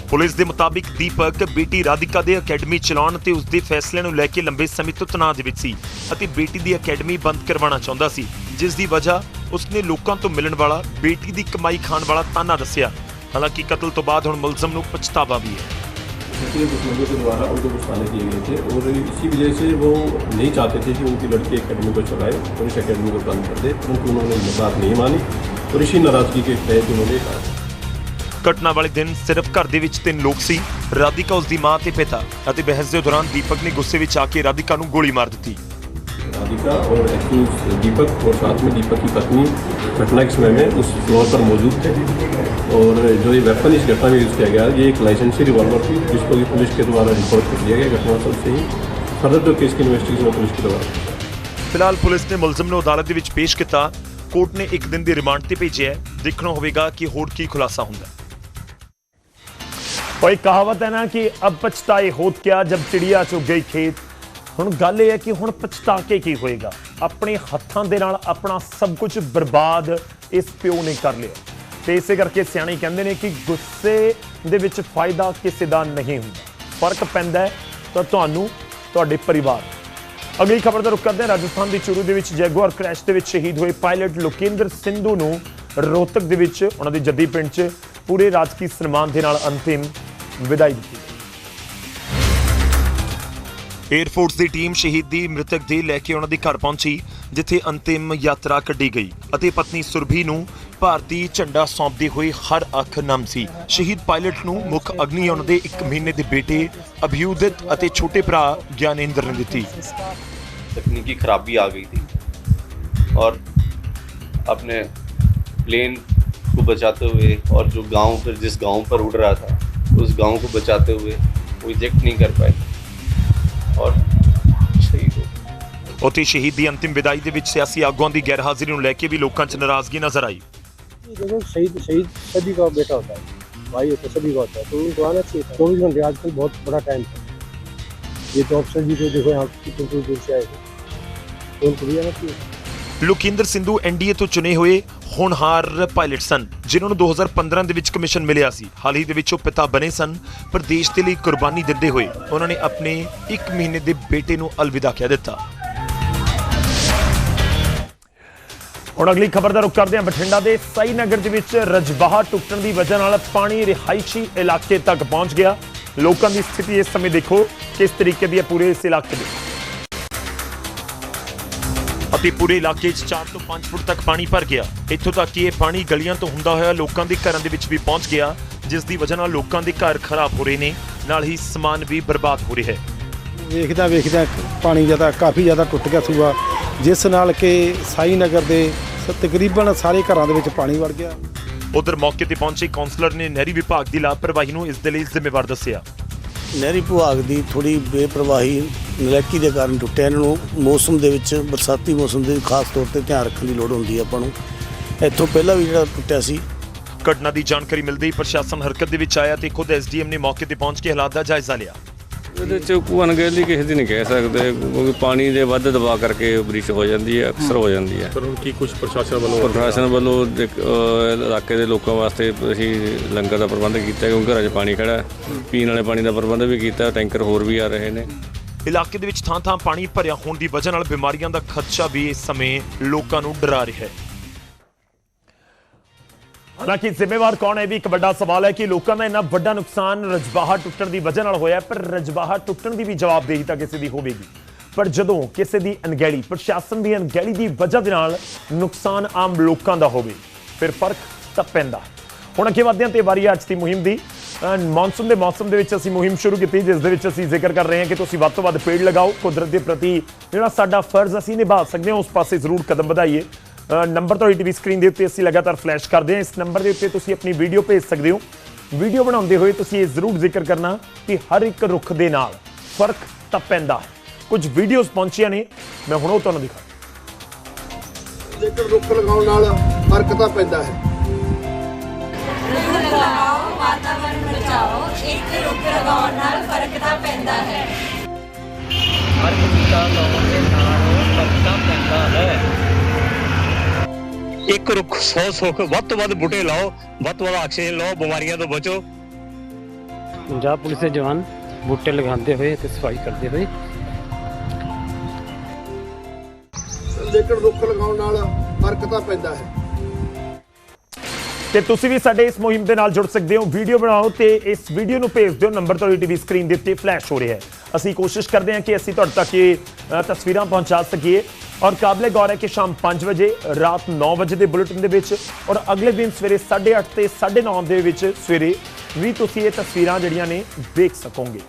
ਪੁਲਿਸ ਦੇ ਮੁਤਾਬਿਕ ਦੀਪਕ ਬੇਟੀ ਰਾਧਿਕਾ ਦੇ ਅਕੈਡਮੀ ਚਲਾਉਣ ਤੇ ਉਸ ਦੇ ਫੈਸਲੇ ਨੂੰ ਲੈ ਕੇ ਲੰਬੇ ਸਮੇਂ ਤੋਂ ਤਣਾਅ ਦੇ ਵਿੱਚ ਸੀ ਅਤੇ ਬੇਟੀ ਦੀ ਅਕੈਡਮੀ ਬੰਦ ਕਰਵਾਉਣਾ ਚਾਹੁੰਦਾ ਸੀ, ਜਿਸ ਦੀ ਵਜ੍ਹਾ ਉਸਨੇ ਲੋਕਾਂ ਤੋਂ ਮਿਲਣ ਵਾਲਾ ਬੇਟੀ ਦੀ ਕਮਾਈ ਖਾਣ ਵਾਲਾ ਤਾਨਾ ਦੱਸਿਆ ਹਾਲਾਂਕਿ ਕਤਲ ਤੋਂ ਬਾਅਦ ਹੁਣ ਮੁਲਜ਼ਮ ਨੂੰ ਪਛਤਾਵਾ ਵੀ ਹੈ इसलिए कुछ लोगों के द्वारा उनको कुछ ताने किए गए थे और इसी वजह से वो नहीं चाहते थे कि उनकी लड़की एकेडमी को चलाए और इस एकेडमी को बंद कर दे परंतु उन्होंने ये बात नहीं मानी और इसी नाराजगी के तहत उन्होंने कहा ਘਟਨਾ ਵਾਲੇ ਦਿਨ ਸਿਰਫ ਘਰ ਦੇ ਵਿੱਚ ਤਿੰਨ ਲੋਕ ਸੀ ਰਾਧਿਕਾ ਉਸ ਦੀ ਮਾਂ ਤੇ ਪਿਤਾ ਅਤੇ ਬਹਿਸ ਦੇ ਦੌਰਾਨ ਦੀਪਕ ਨੇ ਗੁੱਸੇ ਵਿੱਚ ਆ ਕੇ ਰਾਧਿਕਾ ਨੂੰ ਗੋਲੀ ਮਾਰ ਦਿੱਤੀ राधिका और एक्यूज दीपक और साथ में दीपक की पत्नी घटना के समय में उस फ्लोर पर मौजूद थे और जो ये वेपन इस घटना में यूज़ किया गया ये एक लाइसेंसी रिवॉल्वर थी जिसको कि पुलिस के द्वारा रिपोर्ट कर दिया गया घटनास्थल से ही फर्दर जो केस की इन्वेस्टिगेशन पुलिस के द्वारा ਫਿਲਹਾਲ ਪੁਲਿਸ ਨੇ ਮੁਲਜ਼ਮ ਨੂੰ ਅਦਾਲਤ ਦੇ ਵਿੱਚ ਪੇਸ਼ ਕੀਤਾ ਕੋਰਟ ਨੇ ਇੱਕ ਦਿਨ ਦੀ ਰਿਮਾਂਡ ਤੇ ਭੇਜਿਆ ਹੈ ਦੇਖਣਾ ਹੋਵੇਗਾ ਕਿ ਹੋਰ ਕੀ ਖੁਲਾਸਾ ਹੁੰਦਾ ਹੈ ਕੋਈ ਕਹਾਵਤ ਹੈ ਨਾ ਕਿ ਅਬ ਪਛਤਾਏ ਹੋਤ ਕਿਆ ਜਬ ਚਿੜੀਆ ਚੁਗ ਗਈ ਖੇਤ ਹੁਣ ਗੱਲ ਇਹ ਹੈ ਕਿ ਹੁਣ ਪਛਤਾ ਕੇ ਕੀ ਹੋਏਗਾ? ਆਪਣੇ ਹੱਥਾਂ ਦੇ ਨਾਲ ਆਪਣਾ ਸਭ ਕੁਝ ਬਰਬਾਦ ਇਸ ਪਿਓ ਨੇ ਕਰ ਲਿਆ। ਤੇ ਇਸੇ ਕਰਕੇ ਸਿਆਣੇ ਕਹਿੰਦੇ ਨੇ ਕਿ ਗੁੱਸੇ ਦੇ ਵਿੱਚ ਫਾਇਦਾ ਕਿਸੇ ਦਾ ਨਹੀਂ ਹੁੰਦਾ। ਫ਼ਰਕ ਪੈਂਦਾ ਹੈ ਤਾਂ ਤੁਹਾਨੂੰ, ਤੁਹਾਡੇ ਪਰਿਵਾਰ ਅਗਲੀ ਖਬਰ ਦਾ ਰੁਖ ਕਰਦੇ ਹਾਂ। ਰਾਜਸਥਾਨ ਦੀ ਚੂਰੂ ਦੇ ਵਿੱਚ ਜੈਗੁਆਰ ਕ੍ਰੈਸ਼ ਦੇ ਵਿੱਚ ਸ਼ਹੀਦ ਹੋਏ ਪਾਇਲਟ ਲੋਕੇਂਦਰ ਸਿੰਧੂ ਨੂੰ ਰੋਹਤਕ ਦੇ ਵਿੱਚ, ਉਹਨਾਂ ਦੇ ਜੱਦੀ ਪਿੰਡ 'ਚ ਪੂਰੇ ਰਾਜਕੀ ਸਨਮਾਨ ਦੇ ਨਾਲ ਅੰਤਿਮ ਵਿਦਾਈ ਦਿੱਤੀ 에ਅਰਫੋਰਸ ਦੀ ਟੀਮ ਸ਼ਹੀਦ ਦੀ ਮ੍ਰਿਤਕ ਦੇਹ ਲੈ ਕੇ ਉਹਨਾਂ ਦੇ ਘਰ ਪਹੁੰਚੀ, ਜਿੱਥੇ ਅੰਤਿਮ ਯਾਤਰਾ ਕੱਢੀ ਗਈ ਅਤੇ ਪਤਨੀ ਸੁਰਭੀ ਨੂੰ ਭਾਰਤੀ ਝੰਡਾ ਸੌਂਪਦੀ ਹੋਈ ਹਰ ਅੱਖ ਨਮ ਸੀ। ਸ਼ਹੀਦ ਪਾਇਲਟ ਨੂੰ ਮੁੱਖ ਅਗਨੀ ਉਹਨਾਂ ਦੇ 1 ਮਹੀਨੇ ਦੇ ਬੇਟੇ ਅਭਿਯੂਦਿਤ ਅਤੇ ਛੋਟੇ ਭਰਾ ਗਿਆਨਿੰਦਰ ਨੇ ਦਿੱਤੀ। ਤਕਨੀਕੀ ਖਰਾਬੀ ਆ ਗਈ ਸੀ ਔਰ ਆਪਣੇ ਪਲੇਨ को ਬਚਾਤੇ ਹੋਏ ਔਰ ਜੋ गांव पर जिस गांव पर उड़ रहा था उस गांव को बचाते हुए वो इजेक्ट नहीं कर पाए और शहीद हो गए। ਉੱਥੇ ਸ਼ਹੀਦ ਦੀ ਅੰਤਿਮ ਵਿਦਾਈ ਦੇ ਵਿੱਚ ਸਿਆਸੀ ਆਗੂਆਂ ਦੀ ਗੈਰਹਾਜ਼ਰੀ ਨੂੰ ਲੈ ਕੇ ਵੀ ਲੋਕਾਂ 'ਚ ਨਾਰਾਜ਼ਗੀ ਨਜ਼ਰ ਆਈ देखो शहीद शहीद सभी का बेटा होता है भाई होता है सभी का होता है तो उनको आना चाहिए चौबीस घंटे आजकल बहुत बड़ा टाइम है ये तो अफसर भी तो देखो यहाँ कितनी दूर दूर से आए थे तो उनको भी आना चाहिए ਲੁਕਿੰਦਰ ਸਿੰਧੂ ਐਨਡੀਏ ਤੋਂ ਚੁਣੇ ਹੋਏ ਹੋਣਹਾਰ ਪਾਇਲਟ ਸਨ, ਜਿਨ੍ਹਾਂ ਨੂੰ 2015 ਦੇ ਵਿੱਚ ਕਮਿਸ਼ਨ ਮਿਲਿਆ ਸੀ। ਹਾਲ ਹੀ ਦੇ ਵਿੱਚ ਉਹ ਪਿਤਾ ਬਣੇ ਸਨ ਪਰ ਦੇਸ਼ ਦੇ ਲਈ ਕੁਰਬਾਨੀ ਦਿੰਦੇ ਹੋਏ ਉਹਨਾਂ ਨੇ ਆਪਣੇ 1 ਮਹੀਨੇ ਦੇ ਬੇਟੇ ਨੂੰ ਅਲਵਿਦਾ ਕਹਿ ਦਿੱਤਾ। ਹੁਣ ਅਗਲੀ ਖਬਰ ਦਾ ਰੁਖ ਕਰਦੇ ਹਾਂ ਬਠਿੰਡਾ ਦੇ ਸਾਈ ਨਗਰ ਦੇ ਵਿੱਚ ਰਜਬਾਹਾ ਟੁੱਟਣ ਦੀ ਵਜ੍ਹਾ ਨਾਲ ਪਾਣੀ ਰਿਹਾਇਸ਼ੀ ਇਲਾਕੇ ਤੱਕ ਪਹੁੰਚ ਗਿਆ। ਲੋਕਾਂ ਦੀ ਸਥਿਤੀ ਇਸ ਸਮੇਂ ਦੇਖੋ, ਕਿਸ ਤਰੀਕੇ ਦੀ ਹੈ ਪੂਰੇ ਇਸ ਇਲਾਕੇ ਦੇ। ਅਤੇ ਪੂਰੇ ਇਲਾਕੇ 'ਚ 4 ਤੋਂ 5 ਫੁੱਟ ਤੱਕ ਪਾਣੀ ਭਰ ਗਿਆ। ਇੱਥੋਂ ਤੱਕ ਕਿ ਇਹ ਪਾਣੀ ਗਲੀਆਂ ਤੋਂ ਹੁੰਦਾ ਹੋਇਆ ਲੋਕਾਂ ਦੇ ਘਰਾਂ ਦੇ ਵਿੱਚ ਵੀ ਪਹੁੰਚ ਗਿਆ ਜਿਸ ਦੀ ਵਜ੍ਹਾ ਨਾਲ ਲੋਕਾਂ ਦੇ ਘਰ ਖਰਾਬ ਹੋ ਰਹੇ ਨੇ। ਨਾਲ ਹੀ ਸਮਾਨ ਵੀ ਬਰਬਾਦ ਹੋ ਰਿਹਾ ਹੈ। ਵੇਖਦਾ ਵੇਖਦਾ ਪਾਣੀ ਜ਼ਿਆਦਾ ਕਾਫੀ ਜ਼ਿਆਦਾ ਟੁੱਟ ਗਿਆ ਸੂਆ ਜਿਸ ਨਾਲ ਕਿ ਸਾਈ ਨਗਰ ਦੇ ਤਕਰੀਬਨ ਸਾਰੇ ਘਰਾਂ ਦੇ ਵਿੱਚ ਪਾਣੀ ਵੜ ਗਿਆ। ਉਧਰ ਮੌਕੇ ਤੇ ਪਹੁੰਚੇ ਕਾਉਂਸਲਰ ਨੇ ਨਹਿਰੀ ਵਿਭਾਗ ਦੀ ਲਾਪਰਵਾਹੀ ਨੂੰ ਇਸ ਦੇ ਲਈ ਜ਼ਿੰਮੇਵਾਰ ਦੱਸਿਆ। ਨਹਿਰੀ ਵਿਭਾਗ ਦੀ ਥੋੜੀ ਬੇਪਰਵਾਹੀ ਨਲੈਕੀ ਦੇ ਕਾਰਨ ਟੁੱਟਿਆ। ਇਹਨਾਂ ਨੂੰ ਮੌਸਮ ਦੇ ਵਿੱਚ, ਬਰਸਾਤੀ ਮੌਸਮ ਦੇ ਖਾਸ ਤੌਰ ਤੇ ਧਿਆਨ ਰੱਖਣ ਦੀ ਲੋੜ ਹੁੰਦੀ ਹੈ ਆਪਾਂ ਨੂੰ। ਇੱਥੋਂ ਪਹਿਲਾਂ ਵੀ ਜਿਹੜਾ ਟੁੱਟਿਆ ਸੀ। ਘਟਨਾ ਦੀ ਜਾਣਕਾਰੀ ਮਿਲਦੇ ਹੀ ਪ੍ਰਸ਼ਾਸਨ ਹਰਕਤ ਦੇ ਵਿੱਚ ਆਇਆ ਤੇ ਖੁਦ ਐਸਡੀਐਮ ਨੇ ਮੌਕੇ ਤੇ ਪਹੁੰਚ ਕੇ ਹਾਲਾਤ ਦਾ ਜਾਇਜ਼ਾ ਲਿਆ। ਇਹਦੇ ਚ ਕੋਈ ਅਣਗਹਿਲੀ ਕਿਸੇ ਦੀ ਨਹੀਂ ਕਹਿ ਸਕਦੇ ਕਿਉਂਕਿ ਪਾਣੀ ਦੇ ਵੱਧ ਦਬਾਅ ਕਰਕੇ ਬ੍ਰਿਸ਼ ਹੋ ਜਾਂਦੀ ਹੈ ਅਕਸਰ ਹੋ ਜਾਂਦੀ ਹੈ। ਪਰ ਹੁਣ ਕੀ ਕੁਝ ਪ੍ਰਸ਼ਾਸਨ ਵੱਲੋਂ ਪ੍ਰਸ਼ਾਸਨ ਵੱਲੋਂ ਦੇਖ- ਅਹ ਇਲਾਕੇ ਦੇ ਲੋਕਾਂ ਵਾਸਤੇ ਅਸੀਂ ਲੰਗਰ ਦਾ ਪ੍ਰਬੰਧ ਕੀਤਾ ਕਿਉਂਕਿ ਘਰਾਂ 'ਚ ਪਾਣੀ ਖੜਾ ਹੈ। ਪੀਣ ਵਾਲੇ ਪਾਣੀ ਦਾ ਪ੍ਰਬੰਧ ਵੀ ਕੀਤਾ ਟੈਂਕਰ ਹੋਰ ਵੀ ਆ ਰਹੇ ਨੇ। ਇਲਾਕੇ ਦੇ ਵਿੱਚ ਥਾਂ-ਥਾਂ ਪਾਣੀ ਭਰਿਆ ਹੋਣ ਦੀ ਵਜ੍ਹਾ ਨਾਲ ਬਿਮਾਰੀਆਂ ਦਾ ਖਦਸ਼ਾ ਵੀ ਇਸ ਸਮੇਂ ਲੋਕਾਂ ਨੂੰ ਡਰਾ ਰਿਹਾ ਹੈ। ਹਾਲਾਂਕਿ ਜ਼ਿੰਮੇਵਾਰ ਕੌਣ ਹੈ? ਵੀ ਇੱਕ ਵੱਡਾ ਸਵਾਲ ਹੈ ਕਿ ਲੋਕਾਂ ਦਾ ਇੰਨਾ ਵੱਡਾ ਨੁਕਸਾਨ ਰਜਬਾਹਾ ਟੁੱਟਣ ਦੀ ਵਜ੍ਹਾ ਨਾਲ ਹੋਇਆ ਪਰ ਰਜਬਾਹਾ ਟੁੱਟਣ ਦੀ ਵੀ ਜਵਾਬਦੇਹੀ ਤਾਂ ਕਿਸੇ ਦੀ ਹੋਵੇਗੀ। ਪਰ ਜਦੋਂ ਕਿਸੇ ਦੀ ਅਣਗਹਿਲੀ, ਪ੍ਰਸ਼ਾਸਨ ਦੀ ਅਣਗਹਿਲੀ ਦੀ ਵਜ੍ਹਾ ਦੇ ਨਾਲ ਨੁਕਸਾਨ ਆਮ ਲੋਕਾਂ ਦਾ ਹੋਵੇ, ਫਿਰ ਫ਼ਰਕ ਤਾਂ ਪੈਂਦਾ। ਹੁਣ ਅੱਗੇ ਵਧਦੇ ਹਾਂ ਤੇ ਵਾਰੀ ਹੈ ਅੱਜ ਦੀ ਮੁਹਿੰਮ ਦੀ ਮੌਨਸੂਨ ਦੇ ਮੌਸਮ ਦੇ ਵਿੱਚ ਅਸੀਂ ਮੁਹਿੰਮ ਸ਼ੁਰੂ ਕੀਤੀ, ਜਿਸ ਦੇ ਵਿੱਚ ਅਸੀਂ ਜ਼ਿਕਰ ਕਰ ਰਹੇ ਹਾਂ ਕਿ ਤੁਸੀਂ ਵੱਧ ਤੋਂ ਵੱਧ ਪੇੜ ਲਗਾਓ, ਕੁਦਰਤ ਦੇ ਪ੍ਰਤੀ ਜਿਹੜਾ ਸਾਡਾ ਫਰਜ਼ ਅਸੀਂ ਨਿਭਾ ਸਕਦੇ ਹਾਂ, ਉਸ ਪਾਸੇ ਜ਼ਰੂਰ ਕਦਮ ਵਧਾਈਏ। ਨੰਬਰ ਤੁਹਾਡੀ ਟੀਵੀ ਸਕਰੀਨ ਦੇ ਉੱਤੇ ਅਸੀਂ ਲਗਾਤਾਰ ਫਲੈਸ਼ ਕਰਦੇ ਹਾਂ। ਇਸ ਨੰਬਰ ਦੇ ਉੱਤੇ ਤੁਸੀਂ ਆਪਣੀ ਵੀਡੀਓ ਭੇਜ ਸਕਦੇ ਹੋ। ਵੀਡੀਓ ਬਣਾਉਂਦੇ ਹੋਏ ਤੁਸੀਂ ਇਹ ਜ਼ਰੂਰ ਜ਼ਿਕਰ ਕਰਨਾ ਕਿ ਹਰ ਇੱਕ ਰੁੱਖ ਦੇ ਨਾਲ ਫ਼ਰਕ ਤਾਂ ਪੈਂਦਾ। ਹੈ ਕੁਝ ਵੀਡੀਓਜ਼ ਪਹੁੰਚੀਆਂ ਨੇ। ਮੈਂ ਹੁਣ ਉਹ ਤੁਹਾਨੂੰ ਦਿਖਾ ਜੇਕਰ ਰੁੱਖ ਲਗਾਉਣ ਨਾਲ ਫ਼ਰਕ ਤਾਂ ਪੈਂਦਾ ਹੈ। ਰੁੱਖ ਲਗਾਓ ਵਾਤਾਵਰਨ ਬਚਾਓ ਇੱਕ ਰੁੱਖ ਲਗਾਉਣ ਨਾਲ ਫ਼ਰਕ ਤਾਂ ਪੈਂਦਾ ਹੈ। ਹਰ ਬੂਟਾ ਲਾਉਣ ਦੇ ਨਾਲ ਫ਼ਰਕ ਤਾਂ ਪੈਂਦਾ ਹੈ। ਇੱਕ ਰੁੱਖ 100 ਸੁੱਖ ਵੱਧ ਤੋਂ ਵੱਧ ਬੂਟੇ ਲਾਓ ਵੱਧ ਤੋਂ ਵੱਧ ਆਕਸੀਜਨ ਲਓ ਬਿਮਾਰੀਆਂ ਤੋਂ ਬਚੋ। ਪੰਜਾਬ ਪੁਲਿਸ ਦੇ ਜਵਾਨ ਬੂਟੇ ਲਗਾਉਂਦੇ ਹੋਏ ਤੇ ਸਫ਼ਾਈ ਕਰਦੇ ਹੋਏ। ਜੇਕਰ ਰੁੱਖ ਲਗਾਉਣ ਨਾਲ ਫ਼ਰਕ ਤਾਂ ਪੈਂਦਾ ਹੈ। ਤੇ ਤੁਸੀਂ ਵੀ ਸਾਡੇ ਇਸ ਮੁਹਿੰਮ ਦੇ ਨਾਲ ਜੁੜ ਸਕਦੇ ਹੋ। ਵੀਡੀਓ ਬਣਾਓ ਤੇ ਇਸ ਵੀਡੀਓ ਨੂੰ ਭੇਜ ਦਿਓ। ਨੰਬਰ ਤੁਹਾਡੀ ਟੀਵੀ ਸਕਰੀਨ ਦੇ ਉੱਤੇ ਫਲੈਸ਼ ਹੋ ਰਿਹਾ ਹੈ। ਅਸੀਂ ਕੋਸ਼ਿਸ਼ ਕਰਦੇ ਹਾਂ ਕਿ ਅਸੀਂ ਤੁਹਾਡੇ ਤੱਕ ਇਹ ਤਸਵੀਰਾਂ ਪਹੁੰਚਾ ਸਕੀਏ। ਔਰ ਕਾਬਲੇ ਗੌਰ ਹੈ ਕਿ ਸ਼ਾਮ 5 ਵਜੇ, ਰਾਤ 9 ਵਜੇ ਦੇ ਬੁਲੇਟਿਨ ਦੇ ਵਿੱਚ ਔਰ ਅਗਲੇ ਦਿਨ ਸਵੇਰੇ 8:30 ਤੇ 9:30 ਦੇ ਵਿੱਚ ਸਵੇਰੇ ਵੀ ਤੁਸੀਂ ਇਹ ਤਸਵੀਰਾਂ ਜਿਹੜੀਆਂ ਨੇ ਦੇਖ ਸਕੋਗੇ।